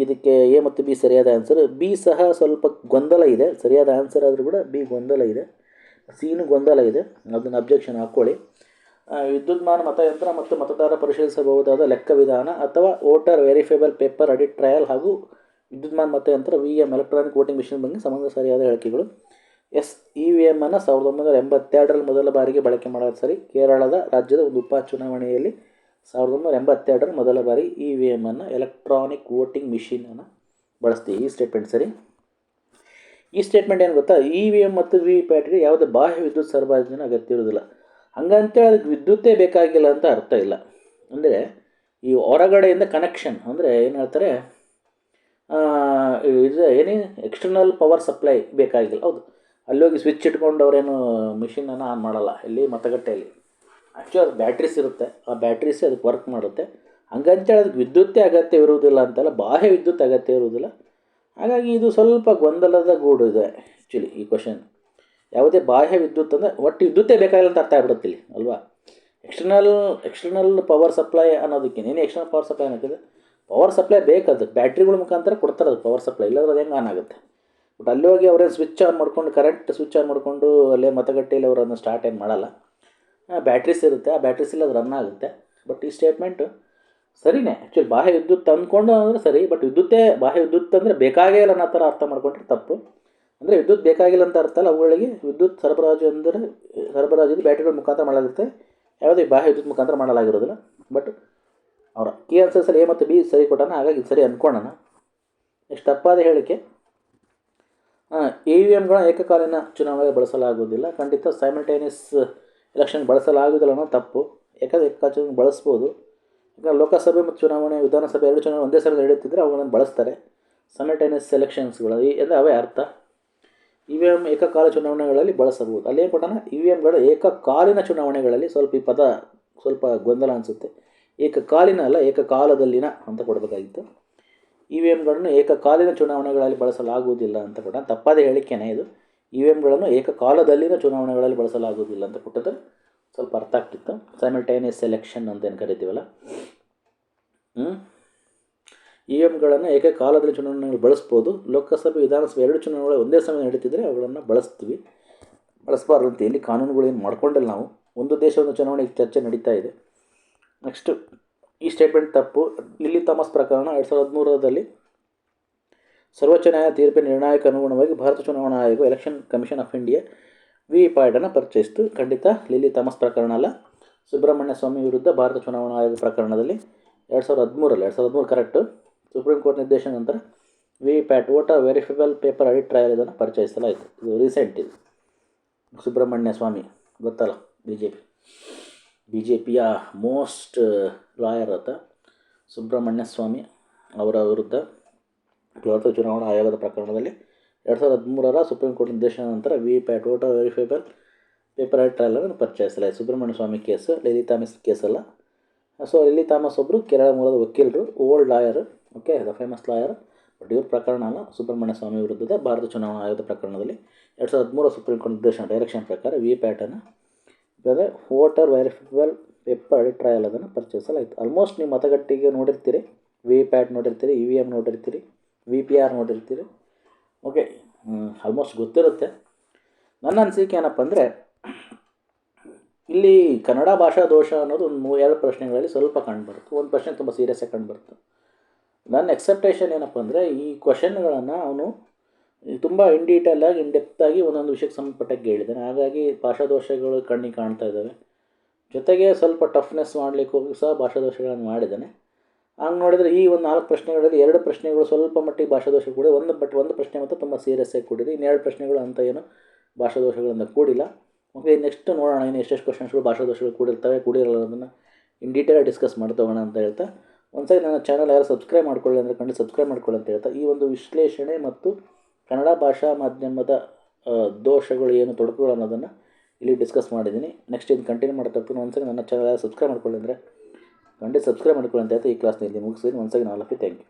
S1: ಇದಕ್ಕೆ ಎ ಮತ್ತು ಬಿ ಸರಿಯಾದ ಆನ್ಸರ್ ಬಿ ಸಹ ಸ್ವಲ್ಪ ಗೊಂದಲ ಇದೆ. ಸರಿಯಾದ ಆನ್ಸರ್ ಆದರೂ ಕೂಡ ಬಿ ಗೊಂದಲ ಇದೆ. ಸಿನೂ ಗೊಂದಲ ಇದೆ. ಅದನ್ನು ಅಬ್ಜೆಕ್ಷನ್ ಹಾಕ್ಕೊಳ್ಳಿ. ವಿದ್ಯುನ್ಮಾನ ಮತಯಂತ್ರ ಮತ್ತು ಮತದಾರ ಪರಿಶೀಲಿಸಬಹುದಾದ ಲೆಕ್ಕ ವಿಧಾನ ಅಥವಾ voter verifiable paper audit trail ಹಾಗೂ ವಿದ್ಯುನ್ಮಾನ ಮತಯಂತ್ರ V M electronic voting machine ಬಗ್ಗೆ ಸಂಬಂಧ ಸರಿಯಾದ ಹೇಳಿಕೆಗಳು. ಎಸ್ ಇ ವಿ ಎಮ್ಮನ್ನು ಸಾವಿರದ ಒಂಬೈನೂರ ಎಂಬತ್ತೆರಡರಲ್ಲಿ ಮೊದಲ ಬಾರಿಗೆ ಬಳಕೆ ಮಾಡೋದು ಸರಿ. ಕೇರಳದ ರಾಜ್ಯದ ಒಂದು ಉಪ ಚುನಾವಣೆಯಲ್ಲಿ ಸಾವಿರದ ಒಂಬೈನೂರ ಎಂಬತ್ತೆರಡರಲ್ಲಿ ಮೊದಲ ಬಾರಿ ಇ ವಿ ಎಮ್ಮನ್ನು ಎಲೆಕ್ಟ್ರಾನಿಕ್ ವೋಟಿಂಗ್ ಮಿಷಿನನ್ನು ಬಳಸ್ತೀವಿ. ಈ ಸ್ಟೇಟ್ಮೆಂಟ್ ಸರಿ. ಈ ಸ್ಟೇಟ್ಮೆಂಟ್ ಏನು ಗೊತ್ತಾ? ಇ ವಿ ಎಂ ಮತ್ತು ವಿ ಪ್ಯಾಟ್ಗೆ ಯಾವುದೇ ಬಾಹ್ಯ ವಿದ್ಯುತ್ ಸರಬರಾಜಿನ ಅಗತ್ಯ ಇರೋದಿಲ್ಲ ಹಂಗಂತೇಳಿ ಅದಕ್ಕೆ ವಿದ್ಯುತ್ತೇ ಬೇಕಾಗಿಲ್ಲ ಅಂತ ಅರ್ಥ ಇಲ್ಲ. ಅಂದರೆ ಈ ಹೊರಗಡೆಯಿಂದ ಕನೆಕ್ಷನ್ ಅಂದರೆ ಏನು ಹೇಳ್ತಾರೆ ಇದು ಏನೇ ಎಕ್ಸ್ಟರ್ನಲ್ ಪವರ್ ಸಪ್ಲೈ ಬೇಕಾಗಿಲ್ಲ. ಹೌದು. ಅಲ್ಲಿ ಹೋಗಿ ಸ್ವಿಚ್ ಇಟ್ಕೊಂಡು ಅವರೇನು ಮಿಷಿನನ್ನು ಆನ್ ಮಾಡಲ್ಲ ಇಲ್ಲಿ ಮತಗಟ್ಟೆಯಲ್ಲಿ. ಆ್ಯಕ್ಚುಲಿ ಅದು ಬ್ಯಾಟ್ರೀಸ್ ಇರುತ್ತೆ. ಆ ಬ್ಯಾಟ್ರೀಸ್ ಅದಕ್ಕೆ ವರ್ಕ್ ಮಾಡುತ್ತೆ. ಹಂಗಂತೇಳಿ ಅದಕ್ಕೆ ವಿದ್ಯುತ್ತೇ ಅಗತ್ಯ ಇರುವುದಿಲ್ಲ ಅಂತಲ್ಲ, ಬಾಹ್ಯ ವಿದ್ಯುತ್ ಅಗತ್ಯ ಇರುವುದಿಲ್ಲ. ಹಾಗಾಗಿ ಇದು ಸ್ವಲ್ಪ ಗೊಂದಲದ ಗೂಡು ಇದೆ ಆ್ಯಕ್ಚುಲಿ ಈ ಕ್ವಶನ್ ಯಾವುದೇ ಬಾಹ್ಯ ವಿದ್ಯುತ್ ಅಂದರೆ ಒಟ್ಟು ವಿದ್ಯುತ್ತೇ ಬೇಕಾಗಿಲ್ಲ ಅಂತ ಅರ್ಥ ಆಗ್ಬಿಡುತ್ತೆ ಇಲ್ಲಿ, ಅಲ್ವಾ? ಎಕ್ಸ್ಟರ್ನಲ್ ಎಕ್ಸ್ಟರ್ನಲ್ ಪವರ್ ಸಪ್ಲೈ ಅನ್ನೋದಕ್ಕೆ ಏನು ಎಕ್ಸ್ಟರ್ನಲ್ ಪವರ್ ಸಪ್ಲೈ ಏನಾಗ್ತದೆ ಪವರ್ ಸಪ್ಲೈ ಬೇಕದು ಬ್ಯಾಟ್ರಿಗಳ ಮುಖಾಂತರ ಕೊಡ್ತಾರೆ ಅದು ಪವರ್ ಸಪ್ಲೈ ಇಲ್ಲಾಂದ್ರೆ ಅದು ಹೆಂಗೆ ಆನ್ ಆಗುತ್ತೆ? ಬಟ್ ಅಲ್ಲಿ ಹೋಗಿ ಅವರೇನು ಸ್ವಿಚ್ ಆನ್ ಮಾಡ್ಕೊಂಡು ಕರೆಂಟ್ ಸ್ವಿಚ್ ಆನ್ ಮಾಡಿಕೊಂಡು ಅಲ್ಲೇ ಮತಗಟ್ಟೆಯಲ್ಲಿ ಅವರನ್ನು ಸ್ಟಾರ್ಟ್ ಏನು ಮಾಡಲ್ಲ. ಬ್ಯಾಟ್ರೀಸ್ ಇರುತ್ತೆ, ಆ ಬ್ಯಾಟ್ರೀಸಲ್ಲಿ ಅದು ರನ್ ಆಗುತ್ತೆ. ಬಟ್ ಈ ಸ್ಟೇಟ್ಮೆಂಟು ಸರಿನೇ. ಆ್ಯಕ್ಚುಲಿ ಬಾಹ್ಯ ವಿದ್ಯುತ್ ತಂದ್ಕೊಂಡು ಅಂದರೆ ಸರಿ ಬಟ್ ವಿದ್ಯುತ್ತೇ, ಬಾಹ್ಯ ವಿದ್ಯುತ್ ಅಂದರೆ ಬೇಕಾಗೇ ಇಲ್ಲ ಅನ್ನೋ ಥರ ಅರ್ಥ ಮಾಡ್ಕೊಂಡ್ರೆ ತಪ್ಪು. ಅಂದರೆ ವಿದ್ಯುತ್ ಬೇಕಾಗಿಲ್ಲ ಅಂತ ಅರ್ಥ ಅಲ್ಲ. ಅವುಗಳಿಗೆ ವಿದ್ಯುತ್ ಸರಬರಾಜು ಅಂದರೆ ಸರಬರಾಜು ಬ್ಯಾಟ್ರಿಗಳ ಮುಖಾಂತರ ಮಾಡಲಾಗುತ್ತೆ. ಯಾವುದೇ ಬಾಹ್ಯ ವಿದ್ಯುತ್ ಮುಖಾಂತರ ಮಾಡಲಾಗಿರೋದಿಲ್ಲ. ಬಟ್ ಅವರ ಕೀ ಆನ್ಸರ್ಸಲ್ಲಿ ಎ ಮತ್ತು ಬಿ ಸರಿ ಕೊಟ್ಟಾನ. ಹಾಗಾಗಿ ಸರಿ ಅಂದ್ಕೊಳ್ಳೋಣ ನೆಕ್ಸ್ಟ್ ತಪ್ಪಾದ ಹೇಳಿಕೆ. ಎ ವಿ ಎಮ್ಗಳ ಏಕಕಾಲೀನ ಚುನಾವಣೆಗೆ ಬಳಸಲಾಗುವುದಿಲ್ಲ. ಖಂಡಿತ ಸೈಮಲ್ಟೇನಿಯಸ್ ಎಲೆಕ್ಷನ್ ಬಳಸಲಾಗುವುದಿಲ್ಲ ಅನ್ನೋ ತಪ್ಪು. ಯಾಕಂದರೆ ಏಕಕಾಲ ಬಳಸ್ಬೋದು. ಯಾಕಂದರೆ ಲೋಕಸಭೆ ಮತ್ತು ಚುನಾವಣೆ, ವಿಧಾನಸಭೆ ಎರಡು ಚುನಾವಣೆ ಒಂದೇ ಸಲ ನಡೆಯುತ್ತಿದ್ದರೆ ಅವುಗಳನ್ನು ಬಳಸ್ತಾರೆ. ಸೈಮಲ್ಟೇನಿಯಸ್ ಎಲೆಕ್ಷನ್ಸ್ಗಳು ಈ ಅಂದರೆ ಅವೇ ಅರ್ಥ. ಇ ವಿ ಎಂ ಏಕಕಾಲ ಚುನಾವಣೆಗಳಲ್ಲಿ ಬಳಸಬಹುದು. ಅಲ್ಲೇನು ಕೊಟ್ಟಾನ ಇ ವಿ ಎಮ್ಗಳು ಏಕಕಾಲಿನ ಚುನಾವಣೆಗಳಲ್ಲಿ ಸ್ವಲ್ಪ ಈ ಪದ ಸ್ವಲ್ಪ ಗೊಂದಲ ಅನಿಸುತ್ತೆ. ಏಕಕಾಲಿನ ಅಲ್ಲ, ಏಕಕಾಲದಲ್ಲಿನ ಅಂತ ಕೊಡಬೇಕಾಗಿತ್ತು. ಇ ವಿ ಎಮ್ಗಳನ್ನು ಏಕಕಾಲಿನ ಚುನಾವಣೆಗಳಲ್ಲಿ ಬಳಸಲಾಗುವುದಿಲ್ಲ ಅಂತ ಕೊಟ್ಟ ತಪ್ಪಾದ ಹೇಳಿಕೆನೇ ಇದು. ಇ ವಿ ಎಮ್ಗಳನ್ನು ಏಕಕಾಲದಲ್ಲಿನ ಚುನಾವಣೆಗಳಲ್ಲಿ ಬಳಸಲಾಗುವುದಿಲ್ಲ ಅಂತ ಕೊಟ್ಟದ್ದು ಸ್ವಲ್ಪ ಅರ್ಥ ಆಗ್ತಿತ್ತು. ಸೈಮಲ್ಟೇನಿಯಸ್ ಎಲೆಕ್ಷನ್ ಅಂತ ಏನು ಕರಿತೀವಲ್ಲ? ಇ ಎಮ್ಗಳನ್ನು ಏಕಕಾಲದಲ್ಲಿ ಚುನಾವಣೆಗಳು ಬಳಸ್ಬೋದು. ಲೋಕಸಭೆ, ವಿಧಾನಸಭೆ ಎರಡು ಚುನಾವಣೆಗಳು ಒಂದೇ ಸಮಯ ನಡೀತಿದ್ರೆ ಅವುಗಳನ್ನು ಬಳಸ್ತೀವಿ. ಬಳಸಬಾರ್ದು ಅಂತ ಇಲ್ಲಿ ಏನು ಮಾಡ್ಕೊಂಡಿಲ್ಲ ನಾವು. ಒಂದು ದೇಶ ಒಂದು ಚುನಾವಣೆಗೆ ಚರ್ಚೆ ನಡೀತಾ ಇದೆ. ನೆಕ್ಸ್ಟು ಈ ಸ್ಟೇಟ್ಮೆಂಟ್ ತಪ್ಪು. ಲಿಲ್ಲಿ ತಾಮಸ್ ಪ್ರಕರಣ ಎರಡು ಸಾವಿರದ ಹದಿಮೂರರಲ್ಲಿ ಸರ್ವೋಚ್ಚ ನ್ಯಾಯ ತೀರ್ಪಿನ ನಿರ್ಣಾಯಕ ಅನುಗುಣವಾಗಿ ಭಾರತ ಚುನಾವಣಾ ಆಯೋಗ Election Commission of India V ಪ್ಯಾಡನ್ನು ಪರಿಚಯಿಸಿತು. ಖಂಡಿತ ಲಿಲ್ಲಿ ತಾಮಸ್ ಪ್ರಕರಣ ಅಲ್ಲ. ಸುಬ್ರಹ್ಮಣ್ಯ ಸ್ವಾಮಿ ವಿರುದ್ಧ ಭಾರತ ಚುನಾವಣಾ ಆಯೋಗ ಪ್ರಕರಣದಲ್ಲಿ ಎರಡು ಸಾವಿರದ ಹದಿಮೂರಲ್ಲಿ ಎರಡು ಸಾವಿರದ ಹದಿಮೂರು ಕರೆಕ್ಟು ಸುಪ್ರೀಂ ಕೋರ್ಟ್ ನಿರ್ದೇಶನ ನಂತರ ವಿ ಪ್ಯಾಟ್ ಓಟ ವೆರಿಫಿಬಲ್ ಪೇಪರ್ ಅಡಿಟ್ ಟ್ರಯಲ್ ಇದನ್ನು ಪರಿಚಯಿಸಲಾಯಿತು. ಇದು ರೀಸೆಂಟ್ ಇದು. ಸುಬ್ರಹ್ಮಣ್ಯ ಸ್ವಾಮಿ, ಗೊತ್ತಲ್ಲ B J P B J ಪಿಯ ಮೋಸ್ಟ್ ಲಾಯರ್ ಆತ ಸುಬ್ರಹ್ಮಣ್ಯ ಸ್ವಾಮಿ ಅವರ ವಿರುದ್ಧ ಭಾರತ ಚುನಾವಣಾ ಆಯೋಗದ ಪ್ರಕರಣದಲ್ಲಿ ಎರಡು ಸಾವಿರದ ಹದಿಮೂರರ ಸುಪ್ರೀಂ ಕೋರ್ಟ್ ನಿರ್ದೇಶನ ನಂತರ V PAT voter verifiable paper trail ಅನ್ನು ಪರಿಚಯಿಸಲಾಯಿತು. ಸುಬ್ರಹ್ಮಣ್ಯ ಸ್ವಾಮಿ ಕೇಸ್, ಲಲಿತಾ ಮಿಸ್ ಕೇಸಲ್ಲ ಸೊ ಲಿಲ್ಲಿ ಥಾಮಸ್ ಒಬ್ಬರು ಕೇರಳ ಮೂಲದ ವಕೀಲರು, old lawyer okay the famous lawyer but ಇವ್ರ ಪ್ರಕರಣ ಅಲ್ಲ ಸುಬ್ರಹ್ಮಣ್ಯ ಸ್ವಾಮಿ ವಿರುದ್ಧದ ಭಾರತ ಚುನಾವಣಾ ಆಯೋಗದ ಪ್ರಕರಣದಲ್ಲಿ ಎರಡು ಸಾವಿರದ ಹದಿಮೂರು ಸುಪ್ರೀಂ ಕೋರ್ಟ್ ನಿರ್ದೇಶನ ಡೈರೆಕ್ಷನ್ ಪ್ರಕಾರ ವಿ ಪ್ಯಾಟನ್ನು ಇವಾಗ ವೋಟರ್ ವೆರಿಫಿಬಲ್ ಪೇಪರ್ ಟ್ರಯಲ್ ಅದನ್ನು ಪರಿಚಯಿಸಲಾಯಿತು. ಆಲ್ಮೋಸ್ಟ್ ನೀವು ಮತಗಟ್ಟೆಗೆ ನೋಡಿರ್ತೀರಿ ವಿ ಪ್ಯಾಟ್ ನೋಡಿರ್ತೀರಿ ಇ ವಿ ಎಂ ನೋಡಿರ್ತೀರಿ ವಿ ಪಿ ಆರ್ ನೋಡಿರ್ತೀರಿ ಓಕೆ ಆಲ್ಮೋಸ್ಟ್ ಗೊತ್ತಿರುತ್ತೆ. ನನ್ನ ಅನಿಸಿಕೆ ಏನಪ್ಪ ಅಂದರೆ ಇಲ್ಲಿ ಕನ್ನಡ ಭಾಷಾ ದೋಷ ಅನ್ನೋದು ಒಂದು ಮೂರು, ಎರಡು ಪ್ರಶ್ನೆಗಳಲ್ಲಿ ಸ್ವಲ್ಪ ಕಂಡುಬರುತ್ತೆ ಒಂದು ಪ್ರಶ್ನೆ ತುಂಬ ಸೀರಿಯಸ್ಸಾಗಿ ಕಂಡುಬರುತ್ತೆ ನನ್ನ ಎಕ್ಸೆಪ್ಟೇಷನ್ ಏನಪ್ಪ ಅಂದರೆ, ಈ ಕ್ವಶನ್ಗಳನ್ನು ಅವನು ತುಂಬ ಇನ್ ಡೀಟೇಲಾಗಿ ಇನ್ ಡೆಪ್ತಾಗಿ ಒಂದೊಂದು ವಿಷಯಕ್ಕೆ ಸಂಬಂಧಪಟ್ಟಾಗಿ ಹೇಳಿದ್ದಾನೆ ಹಾಗಾಗಿ ಭಾಷಾ ದೋಷಗಳು ಕಣ್ಣಿಗೆ ಕಾಣ್ತಾ ಇದ್ದಾವೆ. ಜೊತೆಗೆ ಸ್ವಲ್ಪ ಟಫ್ನೆಸ್ ಮಾಡಲಿಕ್ಕೆ ಹೋಗಿ ಸಹ ಭಾಷಾ ದೋಷಗಳನ್ನು ಮಾಡಿದ್ದಾನೆ. ಹಂಗೆ ನೋಡಿದರೆ ಈ ಒಂದು ನಾಲ್ಕು ಪ್ರಶ್ನೆಗಳಲ್ಲಿ ಎರಡು ಪ್ರಶ್ನೆಗಳು ಸ್ವಲ್ಪ ಮಟ್ಟಿಗೆ ಭಾಷಾ ದೋಷ ಕೂಡ, ಒಂದು ಬಟ್, ಒಂದು ಪ್ರಶ್ನೆ ಮಾತ್ರ ತುಂಬ ಸೀರಿಯಸ್ಸಾಗಿ ಕೂಡಿದೆ. ಇನ್ನೆರಡು ಪ್ರಶ್ನೆಗಳು ಅಂತ ಏನು ಭಾಷಾ ದೋಷಗಳಿಂದ ಕೂಡಿಲ್ಲ. ಓಕೆ ನೆಕ್ಸ್ಟ್ ನೋಡೋಣ, ಇನ್ನು ಎಷ್ಟೆಷ್ಟು ಕ್ವಶನ್ಸ್ಗಳು ಭಾಷಾ ದೋಷಗಳು ಕೂಡಿರ್ತವೆ ಕೂಡಿರಲ್ಲ ಅದನ್ನು ಇನ್ ಡೀಟೇಲ್ ಡಿಸ್ಕಸ್ ಮಾಡ್ತೋಗೋಣ ಅಂತ ಹೇಳ್ತಾ. ಒಂದ್ಸರಿ ನನ್ನ ಚಾನಲ್ ಯಾರು ಸಬ್ಸ್ಕ್ರೈಬ್ ಮಾಡ್ಕೊಳ್ಳಿ ಅಂದರೆ ಖಂಡಿತ ಸಬ್ಸ್ಕ್ರೈಬ್ ಮಾಡ್ಕೊಳ್ಳಿ ಅಂತ ಹೇಳ್ತಾ. ಈ ಒಂದು ವಿಶ್ಲೇಷಣೆ ಮತ್ತು ಕನ್ನಡ ಭಾಷಾ ಮಾಧ್ಯಮದ ದೋಷಗಳು ಏನು, ತೊಡಕುಗಳು ಅನ್ನೋದನ್ನು ಇಲ್ಲಿ ಡಿಸ್ಕಸ್ ಮಾಡಿದ್ದೀನಿ. ನೆಕ್ಸ್ಟ್ ಇದು ಕಂಟಿನ್ಯೂ ಮಾಡ್ತಾ ಒಂದ್ಸರಿ ನನ್ನ ಚಾನಲ್ ಯಾರು ಸಬ್ಸ್ಕ್ರೈಬ್ ಮಾಡ್ಕೊಳ್ಳಿ ಅಂದರೆ ಖಂಡಿತ ಸಬ್ಸ್ಕ್ರೈಬ್ ಮಾಡ್ಕೊಳ್ಳಿ ಅಂತ ಹೇಳ್ತಾ ಈ ಕ್ಲಾಸ್ನ ಇಲ್ಲಿ ಮುಗಿಸಿದ್ದೀನಿ ಒಂದ್ಸರಿ ನಾಲ್ಕು ಥ್ಯಾಂಕ್ ಯು